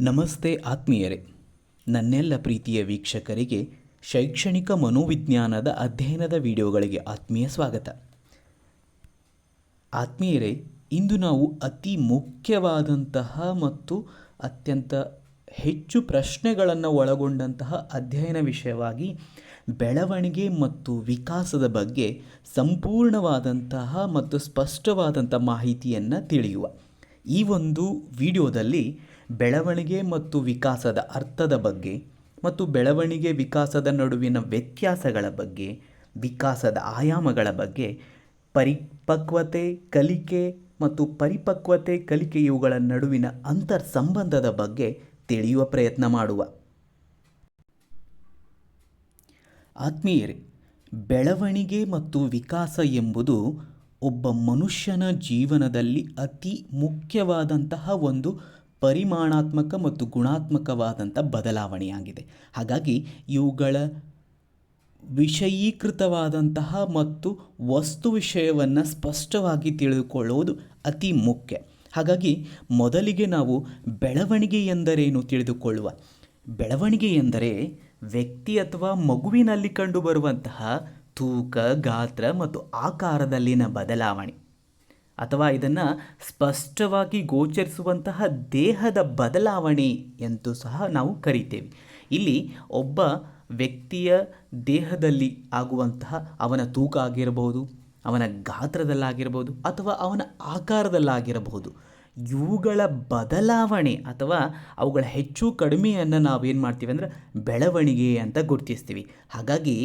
ನಮಸ್ತೆ ಆತ್ಮೀಯರೇ. ನನ್ನೆಲ್ಲ ಪ್ರೀತಿಯ ವೀಕ್ಷಕರಿಗೆ ಶೈಕ್ಷಣಿಕ ಮನೋವಿಜ್ಞಾನದ ಅಧ್ಯಯನದ ವಿಡಿಯೋಗಳಿಗೆ ಆತ್ಮೀಯ ಸ್ವಾಗತ. ಆತ್ಮೀಯರೇ, ಇಂದು ನಾವು ಅತಿ ಮುಖ್ಯವಾದಂತಹ ಮತ್ತು ಅತ್ಯಂತ ಹೆಚ್ಚು ಪ್ರಶ್ನೆಗಳನ್ನು ಒಳಗೊಂಡಂತಹ ಅಧ್ಯಯನ ವಿಷಯವಾಗಿ ಬೆಳವಣಿಗೆ ಮತ್ತು ವಿಕಾಸದ ಬಗ್ಗೆ ಸಂಪೂರ್ಣವಾದಂತಹ ಮತ್ತು ಸ್ಪಷ್ಟವಾದಂಥ ಮಾಹಿತಿಯನ್ನು ತಿಳಿಯುವ ಈ ಒಂದು ವಿಡಿಯೋದಲ್ಲಿ ಬೆಳವಣಿಗೆ ಮತ್ತು ವಿಕಾಸದ ಅರ್ಥದ ಬಗ್ಗೆ ಮತ್ತು ಬೆಳವಣಿಗೆ ವಿಕಾಸದ ನಡುವಿನ ವ್ಯತ್ಯಾಸಗಳ ಬಗ್ಗೆ, ವಿಕಾಸದ ಆಯಾಮಗಳ ಬಗ್ಗೆ, ಪರಿಪಕ್ವತೆ, ಕಲಿಕೆ ಮತ್ತು ಪರಿಪಕ್ವತೆ, ಕಲಿಕೆ ಇವುಗಳ ನಡುವಿನ ಅಂತರ್ ಸಂಬಂಧದ ಬಗ್ಗೆ ತಿಳಿಯುವ ಪ್ರಯತ್ನ ಮಾಡುವ. ಆತ್ಮೀಯರೇ, ಬೆಳವಣಿಗೆ ಮತ್ತು ವಿಕಾಸ ಎಂಬುದು ಒಬ್ಬ ಮನುಷ್ಯನ ಜೀವನದಲ್ಲಿ ಅತಿ ಮುಖ್ಯವಾದಂತಹ ಒಂದು ಪರಿಮಾಣಾತ್ಮಕ ಮತ್ತು ಗುಣಾತ್ಮಕವಾದಂಥ ಬದಲಾವಣೆಯಾಗಿದೆ. ಹಾಗಾಗಿ ಇವುಗಳ ವಿಷಯೀಕೃತವಾದಂತಹ ಮತ್ತು ವಸ್ತು ವಿಷಯವನ್ನು ಸ್ಪಷ್ಟವಾಗಿ ತಿಳಿದುಕೊಳ್ಳುವುದು ಅತಿ ಮುಖ್ಯ. ಹಾಗಾಗಿ ಮೊದಲಿಗೆ ನಾವು ಬೆಳವಣಿಗೆ ಎಂದರೇನು ತಿಳಿದುಕೊಳ್ಳುವ? ಬೆಳವಣಿಗೆ ಎಂದರೆ ವ್ಯಕ್ತಿ ಅಥವಾ ಮಗುವಿನಲ್ಲಿ ಕಂಡುಬರುವಂತಹ ತೂಕ, ಗಾತ್ರ ಮತ್ತು ಆಕಾರದಲ್ಲಿನ ಬದಲಾವಣೆ. ಅಥವಾ ಇದನ್ನು ಸ್ಪಷ್ಟವಾಗಿ ಗೋಚರಿಸುವಂತಹ ದೇಹದ ಬದಲಾವಣೆ ಎಂದು ಸಹ ನಾವು ಕರಿತೇವೆ. ಇಲ್ಲಿ ಒಬ್ಬ ವ್ಯಕ್ತಿಯ ದೇಹದಲ್ಲಿ ಆಗುವಂತಹ ಅವನ ತೂಕ ಆಗಿರಬಹುದು, ಅವನ ಗಾತ್ರದಲ್ಲಾಗಿರಬಹುದು ಅಥವಾ ಅವನ ಆಕಾರದಲ್ಲಾಗಿರಬಹುದು. ಇವುಗಳ ಬದಲಾವಣೆ ಅಥವಾ ಅವುಗಳ ಹೆಚ್ಚು ಕಡಿಮೆಯನ್ನು ನಾವೇನು ಮಾಡ್ತೀವಿ ಅಂದರೆ ಬೆಳವಣಿಗೆ ಅಂತ ಗುರುತಿಸ್ತೀವಿ. ಹಾಗಾಗಿ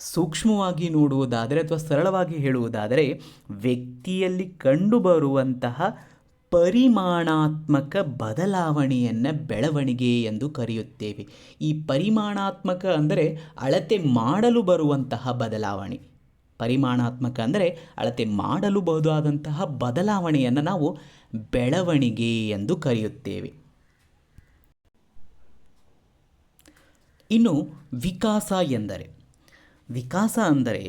ಸೂಕ್ಷ್ಮವಾಗಿ ನೋಡುವುದಾದರೆ ಅಥವಾ ಸರಳವಾಗಿ ಹೇಳುವುದಾದರೆ ವ್ಯಕ್ತಿಯಲ್ಲಿ ಕಂಡುಬರುವಂತಹ ಪರಿಮಾಣಾತ್ಮಕ ಬದಲಾವಣೆಯನ್ನು ಬೆಳವಣಿಗೆ ಎಂದು ಕರೆಯುತ್ತೇವೆ. ಈ ಪರಿಮಾಣಾತ್ಮಕ ಅಂದರೆ ಅಳತೆ ಮಾಡಲು ಬರುವಂತಹ ಬದಲಾವಣೆ. ಪರಿಮಾಣಾತ್ಮಕ ಅಂದರೆ ಅಳತೆ ಮಾಡಲು ಬಹುದಾದಂತಹ ಬದಲಾವಣೆಯನ್ನು ನಾವು ಬೆಳವಣಿಗೆ ಎಂದು ಕರೆಯುತ್ತೇವೆ. ಇನ್ನು ವಿಕಾಸ ಎಂದರೆ ವಿಕಾಸ ಅಂದರೆ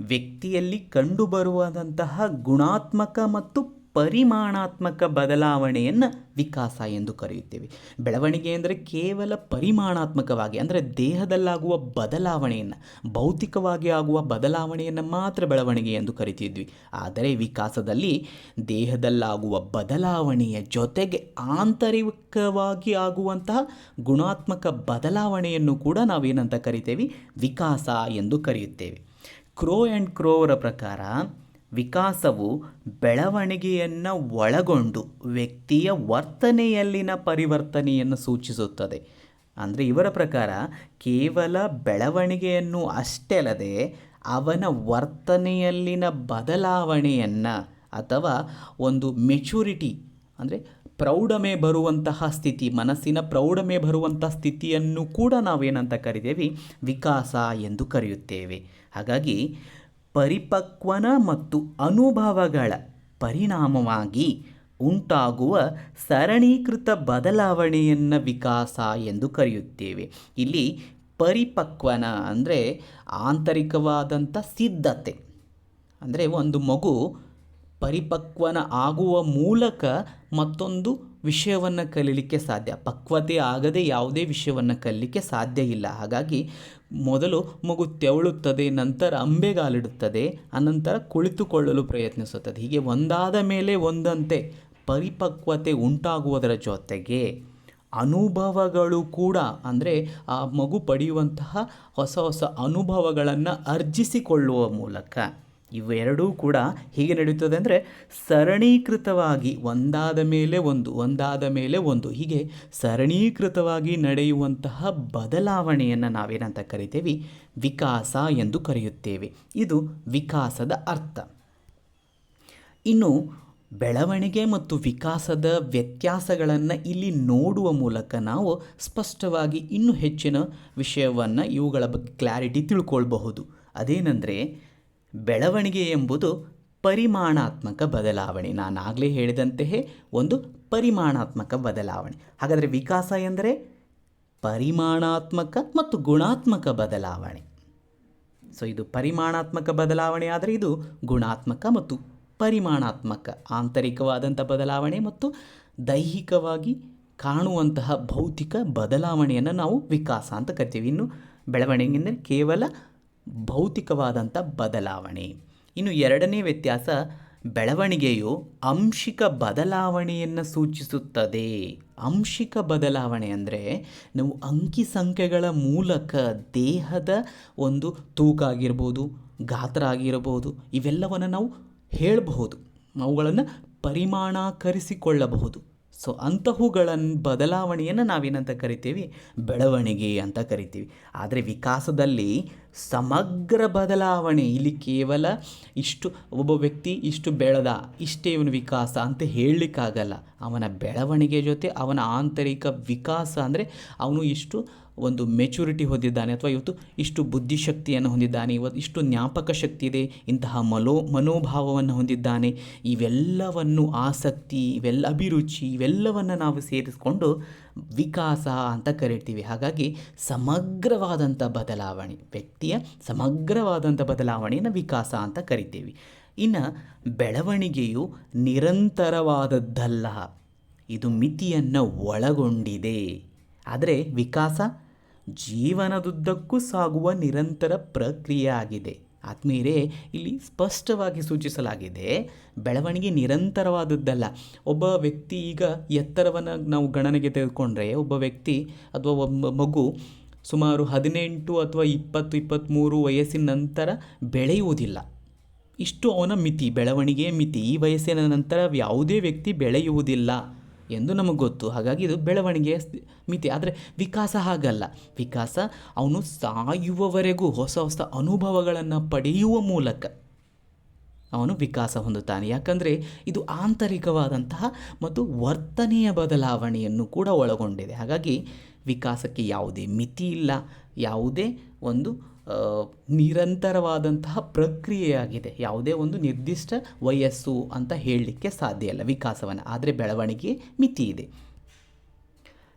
ವ್ಯಕ್ತಿಯಲ್ಲಿ ಕಂಡುಬರುವಾದಂತಹ ಗುಣಾತ್ಮಕ ಮತ್ತು ಪರಿಮಾಣಾತ್ಮಕ ಬದಲಾವಣೆಯನ್ನು ವಿಕಾಸ ಎಂದು ಕರೆಯುತ್ತೇವೆ. ಬೆಳವಣಿಗೆ ಅಂದರೆ ಕೇವಲ ಪರಿಮಾಣಾತ್ಮಕವಾಗಿ, ಅಂದರೆ ದೇಹದಲ್ಲಾಗುವ ಬದಲಾವಣೆಯನ್ನು, ಭೌತಿಕವಾಗಿ ಆಗುವ ಬದಲಾವಣೆಯನ್ನು ಮಾತ್ರ ಬೆಳವಣಿಗೆ ಎಂದು ಕರಿತಿದ್ವಿ. ಆದರೆ ವಿಕಾಸದಲ್ಲಿ ದೇಹದಲ್ಲಾಗುವ ಬದಲಾವಣೆಯ ಜೊತೆಗೆ ಆಂತರಿಕವಾಗಿ ಆಗುವಂತಹ ಗುಣಾತ್ಮಕ ಬದಲಾವಣೆಯನ್ನು ಕೂಡ ನಾವೇನಂತ ಕರಿತೇವೆ? ವಿಕಾಸ ಎಂದು ಕರೆಯುತ್ತೇವೆ. ಕ್ರೋ ಆ್ಯಂಡ್ ಕ್ರೋವರ ಪ್ರಕಾರ ವಿಕಾಸವು ಬೆಳವಣಿಗೆಯನ್ನು ಒಳಗೊಂಡು ವ್ಯಕ್ತಿಯ ವರ್ತನೆಯಲ್ಲಿನ ಪರಿವರ್ತನೆಯನ್ನು ಸೂಚಿಸುತ್ತದೆ. ಅಂದರೆ ಇವರ ಪ್ರಕಾರ ಕೇವಲ ಬೆಳವಣಿಗೆಯನ್ನು ಅಷ್ಟೇ ಅಲ್ಲದೆ ಅವನ ವರ್ತನೆಯಲ್ಲಿನ ಬದಲಾವಣೆಯನ್ನು ಅಥವಾ ಒಂದು ಮೆಚುರಿಟಿ ಅಂದರೆ ಪ್ರೌಢಮೆ ಬರುವಂತಹ ಸ್ಥಿತಿ, ಮನಸ್ಸಿನ ಪ್ರೌಢಮೆ ಬರುವಂಥ ಸ್ಥಿತಿಯನ್ನು ಕೂಡ ನಾವೇನಂತ ಕರಿತೇವೆ? ವಿಕಾಸ ಎಂದು ಕರೆಯುತ್ತೇವೆ. ಹಾಗಾಗಿ ಪರಿಪಕ್ವನ ಮತ್ತು ಅನುಭವಗಳ ಪರಿಣಾಮವಾಗಿ ಉಂಟಾಗುವ ಸರಣೀಕೃತ ಬದಲಾವಣೆಯನ್ನು ವಿಕಾಸ ಎಂದು ಕರೆಯುತ್ತೇವೆ. ಇಲ್ಲಿ ಪರಿಪಕ್ವನ ಅಂದರೆ ಆಂತರಿಕವಾದಂಥ ಸಿದ್ಧತೆ. ಅಂದರೆ ಒಂದು ಮಗು ಪರಿಪಕ್ವನ ಆಗುವ ಮೂಲಕ ಮತ್ತೊಂದು ವಿಷಯವನ್ನು ಕಲೀಲಿಕ್ಕೆ ಸಾಧ್ಯ. ಪಕ್ವತೆ ಆಗದೆ ಯಾವುದೇ ವಿಷಯವನ್ನು ಕಲೀಲಿಕ್ಕೆ ಸಾಧ್ಯ ಇಲ್ಲ. ಹಾಗಾಗಿ ಮೊದಲು ಮಗು ತೆವಳುತ್ತದೆ, ನಂತರ ಅಂಬೆಗಾಲಿಡುತ್ತದೆ, ಅನಂತರ ಕುಳಿತುಕೊಳ್ಳಲು ಪ್ರಯತ್ನಿಸುತ್ತದೆ. ಹೀಗೆ ಒಂದಾದ ಮೇಲೆ ಒಂದಂತೆ ಪರಿಪಕ್ವತೆ ಉಂಟಾಗುವುದರ ಜೊತೆಗೆ ಅನುಭವಗಳು ಕೂಡ, ಅಂದರೆ ಆ ಮಗು ಪಡೆಯುವಂತಹ ಹೊಸ ಹೊಸ ಅನುಭವಗಳನ್ನು ಅರ್ಜಿಸಿಕೊಳ್ಳುವ ಮೂಲಕ ಇವೆರಡೂ ಕೂಡ ಹೀಗೆ ನಡೆಯುತ್ತದೆ ಅಂದರೆ ಸರಣೀಕೃತವಾಗಿ ಒಂದಾದ ಮೇಲೆ ಒಂದು, ಒಂದಾದ ಮೇಲೆ ಒಂದು, ಹೀಗೆ ಸರಣೀಕೃತವಾಗಿ ನಡೆಯುವಂತಹ ಬದಲಾವಣೆಯನ್ನು ನಾವೇನಂತ ಕರಿತೇವೆ? ವಿಕಾಸ ಎಂದು ಕರೆಯುತ್ತೇವೆ. ಇದು ವಿಕಾಸದ ಅರ್ಥ. ಇನ್ನು ಬೆಳವಣಿಗೆ ಮತ್ತು ವಿಕಾಸದ ವ್ಯತ್ಯಾಸಗಳನ್ನು ಇಲ್ಲಿ ನೋಡುವ ಮೂಲಕ ನಾವು ಸ್ಪಷ್ಟವಾಗಿ ಇನ್ನೂ ಹೆಚ್ಚಿನ ವಿಷಯವನ್ನು ಇವುಗಳ ಬಗ್ಗೆ ಕ್ಲಾರಿಟಿ ತಿಳ್ಕೊಳ್ಬಹುದು. ಅದೇನೆಂದರೆ ಬೆಳವಣಿಗೆ ಎಂಬುದು ಪರಿಮಾಣಾತ್ಮಕ ಬದಲಾವಣೆ. ನಾನು ಆಗಲೇ ಹೇಳಿದಂತೆಯೇ ಒಂದು ಪರಿಮಾಣಾತ್ಮಕ ಬದಲಾವಣೆ. ಹಾಗಾದರೆ ವಿಕಾಸ ಎಂದರೆ ಪರಿಮಾಣಾತ್ಮಕ ಮತ್ತು ಗುಣಾತ್ಮಕ ಬದಲಾವಣೆ. ಸೊ ಇದು ಪರಿಮಾಣಾತ್ಮಕ ಬದಲಾವಣೆ ಆದರೆ ಇದು ಗುಣಾತ್ಮಕ ಮತ್ತು ಪರಿಮಾಣಾತ್ಮಕ ಆಂತರಿಕವಾದಂಥ ಬದಲಾವಣೆ ಮತ್ತು ದೈಹಿಕವಾಗಿ ಕಾಣುವಂತಹ ಭೌತಿಕ ಬದಲಾವಣೆಯನ್ನು ನಾವು ವಿಕಾಸ ಅಂತ ಕರಿತೀವಿ. ಇನ್ನು ಬೆಳವಣಿಗೆ ಕೇವಲ ಭೌತಿಕವಾದಂಥ ಬದಲಾವಣೆ. ಇನ್ನು ಎರಡನೇ ವ್ಯತ್ಯಾಸ ಬೆಳವಣಿಗೆಯು ಅಂಶಿಕ ಬದಲಾವಣೆಯನ್ನು ಸೂಚಿಸುತ್ತದೆ. ಅಂಶಿಕ ಬದಲಾವಣೆ ಅಂದರೆ ನಾವು ಅಂಕಿ ಸಂಖ್ಯೆಗಳ ಮೂಲಕ ದೇಹದ ಒಂದು ತೂಕ ಆಗಿರ್ಬೋದು, ಗಾತ್ರ ಆಗಿರಬಹುದು ಇವೆಲ್ಲವನ್ನು ನಾವು ಹೇಳಬಹುದು. ಅವುಗಳನ್ನು ಪರಿಮಾಣಾಕರಿಸಿಕೊಳ್ಳಬಹುದು. ಸೊ ಅಂತಹುಗಳ ಬದಲಾವಣೆಯನ್ನು ನಾವೇನಂತ ಕರಿತೀವಿ? ಬೆಳವಣಿಗೆ ಅಂತ ಕರಿತೀವಿ. ಆದರೆ ವಿಕಾಸದಲ್ಲಿ ಸಮಗ್ರ ಬದಲಾವಣೆ ಇಲ್ಲಿ ಕೇವಲ ಇಷ್ಟು ಒಬ್ಬ ವ್ಯಕ್ತಿ ಇಷ್ಟು ಬೆಳೆದ ಇಷ್ಟೇ ಇವನು ವಿಕಾಸ ಅಂತ ಹೇಳಲಿಕ್ಕಾಗಲ್ಲ. ಅವನ ಬೆಳವಣಿಗೆ ಜೊತೆ ಅವನ ಆಂತರಿಕ ವಿಕಾಸ ಅಂದರೆ ಅವನು ಇಷ್ಟು ಒಂದು ಮೆಚುರಿಟಿ ಹೊಂದಿದ್ದಾನೆ ಅಥವಾ ಇವತ್ತು ಇಷ್ಟು ಬುದ್ಧಿಶಕ್ತಿಯನ್ನು ಹೊಂದಿದ್ದಾನೆ, ಇವತ್ತು ಇಷ್ಟು ಜ್ಞಾಪಕ ಶಕ್ತಿ ಇದೆ, ಇಂತಹ ಮನೋ, ಮನೋಭಾವವನ್ನು ಹೊಂದಿದ್ದಾನೆ. ಇವೆಲ್ಲವನ್ನು ಆಸಕ್ತಿ, ಇವೆಲ್ಲ ಅಭಿರುಚಿ, ಇವೆಲ್ಲವನ್ನು ನಾವು ಸೇರಿಸಿಕೊಂಡು ವಿಕಾಸ ಅಂತ ಕರಿತೀವಿ. ಹಾಗಾಗಿ ಸಮಗ್ರವಾದಂಥ ಬದಲಾವಣೆ, ವ್ಯಕ್ತಿಯ ಸಮಗ್ರವಾದಂಥ ಬದಲಾವಣೆಯನ್ನು ವಿಕಾಸ ಅಂತ ಕರಿತೀವಿ. ಇನ್ನು ಬೆಳವಣಿಗೆಯು ನಿರಂತರವಾದದ್ದಲ್ಲ, ಇದು ಮಿತಿಯನ್ನು ಒಳಗೊಂಡಿದೆ. ಆದರೆ ವಿಕಾಸ ಜೀವನದುದ್ದಕ್ಕೂ ಸಾಗುವ ನಿರಂತರ ಪ್ರಕ್ರಿಯೆ ಆಗಿದೆ ಆತ್ಮೀಯರೇ, ಇಲ್ಲಿ ಸ್ಪಷ್ಟವಾಗಿ ಸೂಚಿಸಲಾಗಿದೆ, ಬೆಳವಣಿಗೆ ನಿರಂತರವಾದದ್ದಲ್ಲ. ಒಬ್ಬ ವ್ಯಕ್ತಿ ಈಗ ಎತ್ತರವನ್ನು ನಾವು ಗಣನೆಗೆ ತೆಗೆದುಕೊಂಡ್ರೆ, ಒಬ್ಬ ವ್ಯಕ್ತಿ ಅಥವಾ ಒಬ್ಬ ಮಗು ಸುಮಾರು ಹದಿನೆಂಟು ಅಥವಾ ಇಪ್ಪತ್ತು ಇಪ್ಪತ್ತ್ಮೂರು ವಯಸ್ಸಿನ ನಂತರ ಬೆಳೆಯುವುದಿಲ್ಲ. ಇಷ್ಟು ಅವನ ಮಿತಿ, ಬೆಳವಣಿಗೆಯ ಮಿತಿ. ಈ ವಯಸ್ಸಿನ ನಂತರ ಯಾವುದೇ ವ್ಯಕ್ತಿ ಬೆಳೆಯುವುದಿಲ್ಲ. ಎಂದು ನಮಗೆ ಗೊತ್ತು. ಹಾಗಾಗಿ ಇದು ಬೆಳವಣಿಗೆಯ ಮಿತಿ. ಆದರೆ ವಿಕಾಸ ಹಾಗಲ್ಲ. ವಿಕಾಸ ಅವನು ಸಾಯುವವರೆಗೂ ಹೊಸ ಹೊಸ ಅನುಭವಗಳನ್ನು ಪಡೆಯುವ ಮೂಲಕ ಅವನು ವಿಕಾಸ ಹೊಂದುತ್ತಾನೆ. ಯಾಕಂದರೆ ಇದು ಆಂತರಿಕವಾದಂತಹ ಮತ್ತು ವರ್ತನೆಯ ಬದಲಾವಣೆಯನ್ನು ಕೂಡ ಒಳಗೊಂಡಿದೆ. ಹಾಗಾಗಿ ವಿಕಾಸಕ್ಕೆ ಯಾವುದೇ ಮಿತಿ ಇಲ್ಲ, ಯಾವುದೇ ಒಂದು ನಿರಂತರವಾದಂತಹ ಪ್ರಕ್ರಿಯೆಯಾಗಿದೆ, ಯಾವುದೇ ಒಂದು ನಿರ್ದಿಷ್ಟ ವಯಸ್ಸು ಅಂತ ಹೇಳಲಿಕ್ಕೆ ಸಾಧ್ಯ ಇಲ್ಲ ವಿಕಾಸವನ್ನು, ಆದರೆ ಬೆಳವಣಿಗೆ ಮಿತಿ ಇದೆ.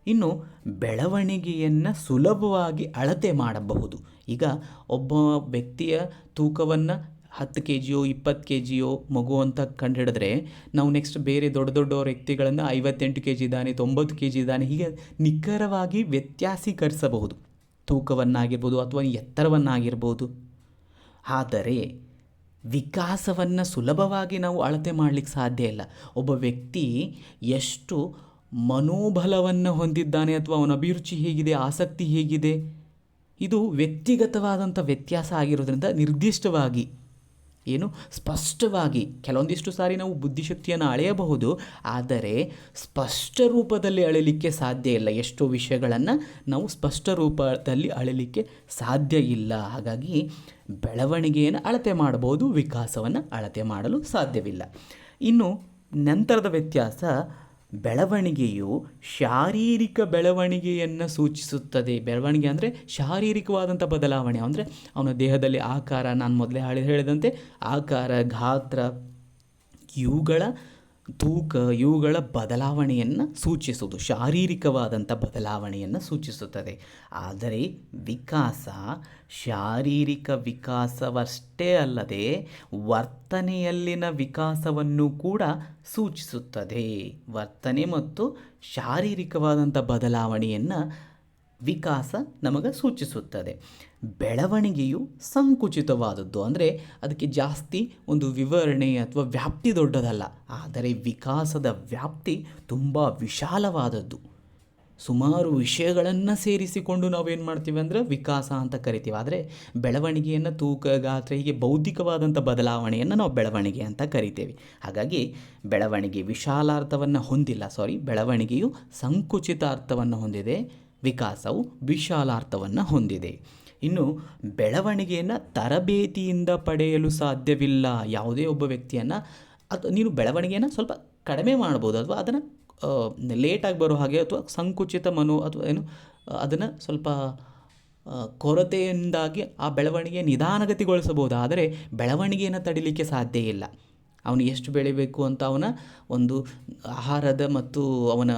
ಇನ್ನು ಬೆಳವಣಿಗೆಯನ್ನು ಸುಲಭವಾಗಿ ಅಳತೆ ಮಾಡಬಹುದು. ಈಗ ಒಬ್ಬ ವ್ಯಕ್ತಿಯ ತೂಕವನ್ನು ಹತ್ತು ಕೆ ಜಿಯೋ ಇಪ್ಪತ್ತು ಕೆ ಜಿಯೋ ಮಗು ಅಂತ ಕಂಡುಹಿಡಿದ್ರೆ ನಾವು ನೆಕ್ಸ್ಟ್ ಬೇರೆ ದೊಡ್ಡ ದೊಡ್ಡ ವ್ಯಕ್ತಿಗಳನ್ನು ಐವತ್ತೆಂಟು ಕೆ ಜಿ ಇದ್ದಾನೆ ತೊಂಬತ್ತು ಕೆ ಜಿ ಇದ್ದಾನೆ ಹೀಗೆ ನಿಖರವಾಗಿ ವ್ಯತ್ಯಾಸೀಕರಿಸಬಹುದು. ತೂಕವನ್ನಾಗಿರ್ಬೋದು ಅಥವಾ ಎತ್ತರವನ್ನಾಗಿರ್ಬೋದು. ಆದರೆ ವಿಕಾಸವನ್ನು ಸುಲಭವಾಗಿ ನಾವು ಅಳತೆ ಮಾಡಲಿಕ್ಕೆ ಸಾಧ್ಯ ಇಲ್ಲ. ಒಬ್ಬ ವ್ಯಕ್ತಿ ಎಷ್ಟು ಮನೋಬಲವನ್ನು ಹೊಂದಿದ್ದಾನೆ ಅಥವಾ ಅವನ ಅಭಿರುಚಿ ಹೇಗಿದೆ, ಆಸಕ್ತಿ ಹೇಗಿದೆ, ಇದು ವ್ಯಕ್ತಿಗತವಾದಂಥ ವ್ಯತ್ಯಾಸ ಆಗಿರೋದ್ರಿಂದ ನಿರ್ದಿಷ್ಟವಾಗಿ ಏನು? ಸ್ಪಷ್ಟವಾಗಿ, ಕೆಲವೊಂದಿಷ್ಟು ಸಾರಿ ನಾವು ಬುದ್ಧಿಶಕ್ತಿಯನ್ನು ಅಳೆಯಬಹುದು, ಆದರೆ ಸ್ಪಷ್ಟ ರೂಪದಲ್ಲಿ ಅಳಲಿಕ್ಕೆ ಸಾಧ್ಯ ಇಲ್ಲ. ಎಷ್ಟೋ ವಿಷಯಗಳನ್ನು ನಾವು ಸ್ಪಷ್ಟ ರೂಪದಲ್ಲಿ ಅಳಲಿಕ್ಕೆ ಸಾಧ್ಯ ಇಲ್ಲ. ಹಾಗಾಗಿ ಬೆಳವಣಿಗೆಯನ್ನು ಅಳತೆ ಮಾಡಬಹುದು, ವಿಕಾಸವನ್ನು ಅಳತೆ ಮಾಡಲು ಸಾಧ್ಯವಿಲ್ಲ. ಇನ್ನು ನಂತರದ ವ್ಯತ್ಯಾಸ ಬೆಳವಣಿಗೆಯು ಶಾರೀರಿಕ ಬೆಳವಣಿಗೆಯನ್ನು ಸೂಚಿಸುತ್ತದೆ. ಬೆಳವಣಿಗೆ ಅಂದರೆ ಶಾರೀರಿಕವಾದಂಥ ಬದಲಾವಣೆ. ಅಂದರೆ ಅವನ ದೇಹದಲ್ಲಿ ಆಕಾರ, ನಾನು ಮೊದಲೇ ಹೇಳಿ ಹೇಳಿದಂತೆ ಆಕಾರ, ಗಾತ್ರ, ಇವುಗಳ ತೂಕ, ಇವುಗಳ ಬದಲಾವಣೆಯನ್ನು ಸೂಚಿಸುವುದು ಶಾರೀರಿಕವಾದಂಥ ಬದಲಾವಣೆಯನ್ನು ಸೂಚಿಸುತ್ತದೆ. ಆದರೆ ವಿಕಾಸ ಶಾರೀರಿಕ ವಿಕಾಸವಷ್ಟೇ ಅಲ್ಲದೆ ವರ್ತನೆಯಲ್ಲಿನ ವಿಕಾಸವನ್ನು ಕೂಡ ಸೂಚಿಸುತ್ತದೆ. ವರ್ತನೆ ಮತ್ತು ಶಾರೀರಿಕವಾದಂಥ ಬದಲಾವಣೆಯನ್ನು ವಿಕಾಸ ನಮಗೆ ಸೂಚಿಸುತ್ತದೆ. ಬೆಳವಣಿಗೆಯು ಸಂಕುಚಿತವಾದದ್ದು. ಅಂದರೆ ಅದಕ್ಕೆ ಜಾಸ್ತಿ ಒಂದು ವಿವರಣೆ ಅಥವಾ ವ್ಯಾಪ್ತಿ ದೊಡ್ಡದಲ್ಲ. ಆದರೆ ವಿಕಾಸದ ವ್ಯಾಪ್ತಿ ತುಂಬ ವಿಶಾಲವಾದದ್ದು. ಸುಮಾರು ವಿಷಯಗಳನ್ನು ಸೇರಿಸಿಕೊಂಡು ನಾವೇನು ಮಾಡ್ತೀವಿ ಅಂದರೆ ವಿಕಾಸ ಅಂತ ಕರಿತೀವಿ. ಆದರೆ ಬೆಳವಣಿಗೆಯನ್ನು ತೂಕ, ಗಾತ್ರ, ಹೀಗೆ ಬೌದ್ಧಿಕವಾದಂಥ ಬದಲಾವಣೆಯನ್ನು ನಾವು ಬೆಳವಣಿಗೆ ಅಂತ ಕರಿತೇವೆ. ಹಾಗಾಗಿ ಬೆಳವಣಿಗೆ ವಿಶಾಲಾರ್ಥವನ್ನು ಹೊಂದಿಲ್ಲ. ಸಾರಿ ಬೆಳವಣಿಗೆಯು ಸಂಕುಚಿತ ಅರ್ಥವನ್ನು ಹೊಂದಿದೆ. ವಿಕಾಸವು ವಿಶಾಲಾರ್ಥವನ್ನು ಹೊಂದಿದೆ. ಇನ್ನು ಬೆಳವಣಿಗೆಯನ್ನು ತರಬೇತಿಯಿಂದ ಪಡೆಯಲು ಸಾಧ್ಯವಿಲ್ಲ. ಯಾವುದೇ ಒಬ್ಬ ವ್ಯಕ್ತಿಯನ್ನು ಅದು ನೀನು ಬೆಳವಣಿಗೆಯನ್ನು ಸ್ವಲ್ಪ ಕಡಿಮೆ ಮಾಡ್ಬೋದು ಅಥವಾ ಅದನ್ನು ಲೇಟಾಗಿ ಬರೋ ಹಾಗೆ ಅಥವಾ ಸಂಕುಚಿತ ಮನೋ ಅಥವಾ ಏನು, ಅದನ್ನು ಸ್ವಲ್ಪ ಕೊರತೆಯಿಂದಾಗಿ ಆ ಬೆಳವಣಿಗೆ ನಿಧಾನಗತಿಗೊಳಿಸಬಹುದು. ಆದರೆ ಬೆಳವಣಿಗೆಯನ್ನು ತಡಿಲಿಕ್ಕೆ ಸಾಧ್ಯ ಇಲ್ಲ. ಅವನು ಎಷ್ಟು ಬೆಳಿಬೇಕು ಅಂತ ಅವನ ಒಂದು ಆಹಾರದ ಮತ್ತು ಅವನ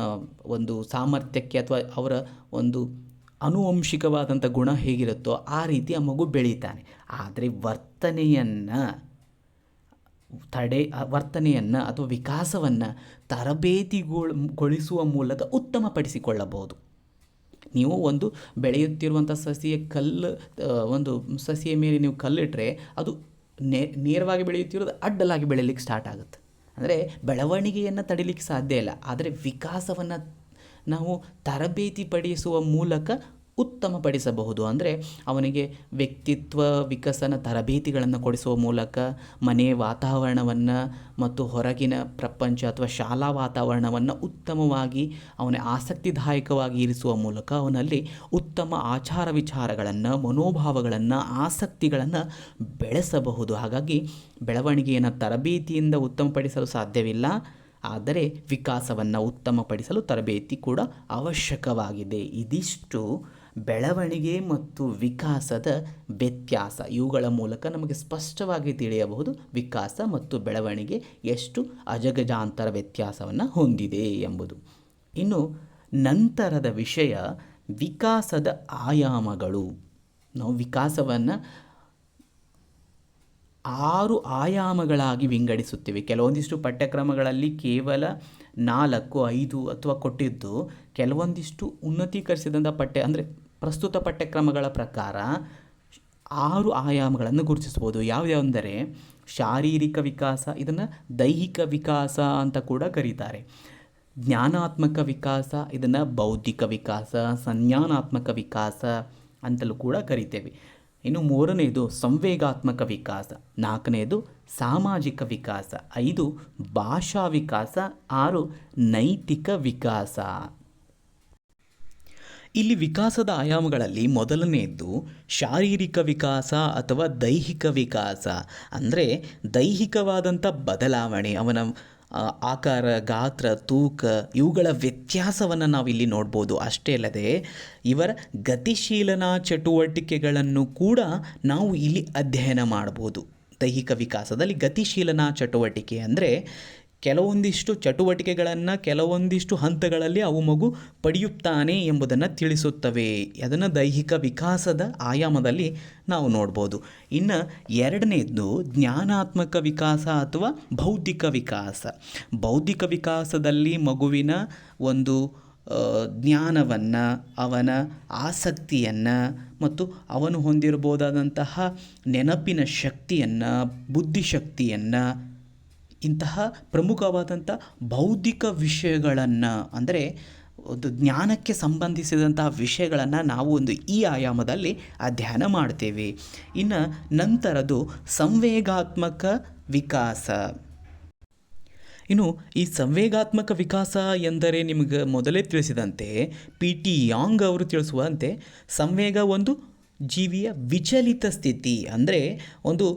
ಒಂದು ಸಾಮರ್ಥ್ಯಕ್ಕೆ ಅಥವಾ ಅವರ ಒಂದು ಅನುವಂಶಿಕವಾದಂಥ ಗುಣ ಹೇಗಿರುತ್ತೋ ಆ ರೀತಿ ಆ ಮಗು ಬೆಳೀತಾನೆ. ಆದರೆ ವರ್ತನೆಯನ್ನು, ತಡೆ, ವರ್ತನೆಯನ್ನು ಅಥವಾ ವಿಕಾಸವನ್ನು ತರಬೇತಿಗೊಳಿಸುವ ಮೂಲಕ ಉತ್ತಮಪಡಿಸಿಕೊಳ್ಳಬಹುದು. ನೀವು ಒಂದು ಬೆಳೆಯುತ್ತಿರುವಂಥ ಸಸಿಯ ಕಲ್ಲು, ಒಂದು ಸಸಿಯ ಮೇಲೆ ನೀವು ಕಲ್ಲಿಟ್ಟರೆ ಅದು ನೇ, ನೇರವಾಗಿ ಬೆಳೆಯುತ್ತಿರೋದು ಅಡ್ಡಲಾಗಿ ಬೆಳೀಲಿಕ್ಕೆ ಸ್ಟಾರ್ಟ್ ಆಗುತ್ತೆ. ಅಂದರೆ ಬೆಳವಣಿಗೆಯನ್ನು ತಡಿಲಿಕ್ಕೆ ಸಾಧ್ಯ ಇಲ್ಲ. ಆದರೆ ವಿಕಾಸವನ್ನು ನಾವು ತರಬೇತಿ ಪಡಿಸುವ ಮೂಲಕ ಉತ್ತಮಪಡಿಸಬಹುದು. ಅಂದರೆ ಅವನಿಗೆ ವ್ಯಕ್ತಿತ್ವ ವಿಕಸನ ತರಬೇತಿಗಳನ್ನು ಕೊಡಿಸುವ ಮೂಲಕ ಮನೆ ವಾತಾವರಣವನ್ನು ಮತ್ತು ಹೊರಗಿನ ಪ್ರಪಂಚ ಅಥವಾ ಶಾಲಾ ವಾತಾವರಣವನ್ನು ಉತ್ತಮವಾಗಿ, ಅವನ ಆಸಕ್ತಿದಾಯಕವಾಗಿ ಇರಿಸುವ ಮೂಲಕ ಅವನಲ್ಲಿ ಉತ್ತಮ ಆಚಾರ ವಿಚಾರಗಳನ್ನು, ಮನೋಭಾವಗಳನ್ನು, ಆಸಕ್ತಿಗಳನ್ನು ಬೆಳೆಸಬಹುದು. ಹಾಗಾಗಿ ಬೆಳವಣಿಗೆಯನ್ನು ತರಬೇತಿಯಿಂದ ಉತ್ತಮಪಡಿಸಲು ಸಾಧ್ಯವಿಲ್ಲ. ಆದರೆ ವಿಕಾಸವನ್ನು ಉತ್ತಮಪಡಿಸಲು ತರಬೇತಿ ಕೂಡ ಅವಶ್ಯಕವಾಗಿದೆ. ಇದಿಷ್ಟು ಬೆಳವಣಿಗೆ ಮತ್ತು ವಿಕಾಸದ ವ್ಯತ್ಯಾಸ. ಇವುಗಳ ಮೂಲಕ ನಮಗೆ ಸ್ಪಷ್ಟವಾಗಿ ತಿಳಿಯಬಹುದು ವಿಕಾಸ ಮತ್ತು ಬೆಳವಣಿಗೆ ಎಷ್ಟು ಅಜಗಜಾಂತರ ವ್ಯತ್ಯಾಸವನ್ನು ಹೊಂದಿದೆ ಎಂಬುದು. ಇನ್ನು ನಂತರದ ವಿಷಯ ವಿಕಾಸದ ಆಯಾಮಗಳು. ನಾವು ವಿಕಾಸವನ್ನು ಆರು ಆಯಾಮಗಳಾಗಿ ವಿಂಗಡಿಸುತ್ತೇವೆ. ಕೆಲವೊಂದಿಷ್ಟು ಪಠ್ಯಕ್ರಮಗಳಲ್ಲಿ ಕೇವಲ ನಾಲ್ಕು, ಐದು ಅಥವಾ ಕೊಟ್ಟಿದ್ದು ಕೆಲವೊಂದಿಷ್ಟು ಉನ್ನತೀಕರಿಸಿದಂಥ ಪಠ್ಯ ಅಂದರೆ ಪ್ರಸ್ತುತ ಪಠ್ಯಕ್ರಮಗಳ ಪ್ರಕಾರ ಆರು ಆಯಾಮಗಳನ್ನು ಗುರುತಿಸ್ಬೋದು ಯಾವುದೆಂದರೆ ಶಾರೀರಿಕ ವಿಕಾಸ, ಇದನ್ನು ದೈಹಿಕ ವಿಕಾಸ ಅಂತ ಕೂಡ ಕರೀತಾರೆ. ಜ್ಞಾನಾತ್ಮಕ ವಿಕಾಸ, ಇದನ್ನು ಬೌದ್ಧಿಕ ವಿಕಾಸ, ಸಂಜ್ಞಾನಾತ್ಮಕ ವಿಕಾಸ ಅಂತಲೂ ಕೂಡ ಕರಿತೇವೆ. ಇನ್ನು ಮೂರನೆಯದು ಸಂವೇಗಾತ್ಮಕ ವಿಕಾಸ ನಾಲ್ಕನೆಯದು ಸಾಮಾಜಿಕ ವಿಕಾಸ, ಐದು ಭಾಷಾ ವಿಕಾಸ, ಆರು ನೈತಿಕ ವಿಕಾಸ. ಇಲ್ಲಿ ವಿಕಾಸದ ಆಯಾಮಗಳಲ್ಲಿ ಮೊದಲನೆಯದ್ದು ಶಾರೀರಿಕ ವಿಕಾಸ ಅಥವಾ ದೈಹಿಕ ವಿಕಾಸ. ಅಂದರೆ ದೈಹಿಕವಾದಂಥ ಬದಲಾವಣೆ, ಅವನ ಆಕಾರ, ಗಾತ್ರ, ತೂಕ, ಇವುಗಳ ವ್ಯತ್ಯಾಸವನ್ನು ನಾವಿಲ್ಲಿ ನೋಡ್ಬೋದು. ಅಷ್ಟೇ ಅಲ್ಲದೆ ಇವರ ಗತಿಶೀಲನಾ ಚಟುವಟಿಕೆಗಳನ್ನು ಕೂಡ ನಾವು ಇಲ್ಲಿ ಅಧ್ಯಯನ ಮಾಡ್ಬೋದು. ದೈಹಿಕ ವಿಕಾಸದಲ್ಲಿ ಗತಿಶೀಲನಾ ಚಟುವಟಿಕೆ ಅಂದರೆ ಕೆಲವೊಂದಿಷ್ಟು ಚಟುವಟಿಕೆಗಳನ್ನು, ಕೆಲವೊಂದಿಷ್ಟು ಹಂತಗಳಲ್ಲಿ ಅವು ಮಗು ಪಡೆಯುತ್ತಾನೆ ಎಂಬುದನ್ನು ತಿಳಿಸುತ್ತವೆ. ಅದನ್ನು ದೈಹಿಕ ವಿಕಾಸದ ಆಯಾಮದಲ್ಲಿ ನಾವು ನೋಡ್ಬೋದು. ಇನ್ನು ಎರಡನೇದ್ದು ಜ್ಞಾನಾತ್ಮಕ ವಿಕಾಸ ಅಥವಾ ಬೌದ್ಧಿಕ ವಿಕಾಸ. ಬೌದ್ಧಿಕ ವಿಕಾಸದಲ್ಲಿ ಮಗುವಿನ ಒಂದು ಜ್ಞಾನವನ್ನು, ಅವನ ಆಸಕ್ತಿಯನ್ನು ಮತ್ತು ಅವನು ಹೊಂದಿರಬಹುದಾದಂತಹ ನೆನಪಿನ ಶಕ್ತಿಯನ್ನು, ಬುದ್ಧಿಶಕ್ತಿಯನ್ನು ಇಂತಹ ಪ್ರಮುಖವಾದಂಥ ಬೌದ್ಧಿಕ ವಿಷಯಗಳನ್ನು, ಅಂದರೆ ಒಂದು ಜ್ಞಾನಕ್ಕೆ ಸಂಬಂಧಿಸಿದಂತಹ ವಿಷಯಗಳನ್ನು ನಾವು ಒಂದು ಈ ಆಯಾಮದಲ್ಲಿ ಅಧ್ಯಯನ ಮಾಡ್ತೇವೆ. ಇನ್ನು ನಂತರದು ಸಂವೇಗಾತ್ಮಕ ವಿಕಾಸ. ಇನ್ನು ಈ ಸಂವೇಗಾತ್ಮಕ ವಿಕಾಸ ಎಂದರೆ ನಿಮಗೆ ಮೊದಲೇ ತಿಳಿಸಿದಂತೆ ಪಿ ಟಿ ಯಾಂಗ್ ಅವರು ತಿಳಿಸುವಂತೆ ಸಂವೇಗ ಒಂದು ಜೀವಿಯ ವಿಚಲಿತ ಸ್ಥಿತಿ, ಅಂದರೆ ಒಂದು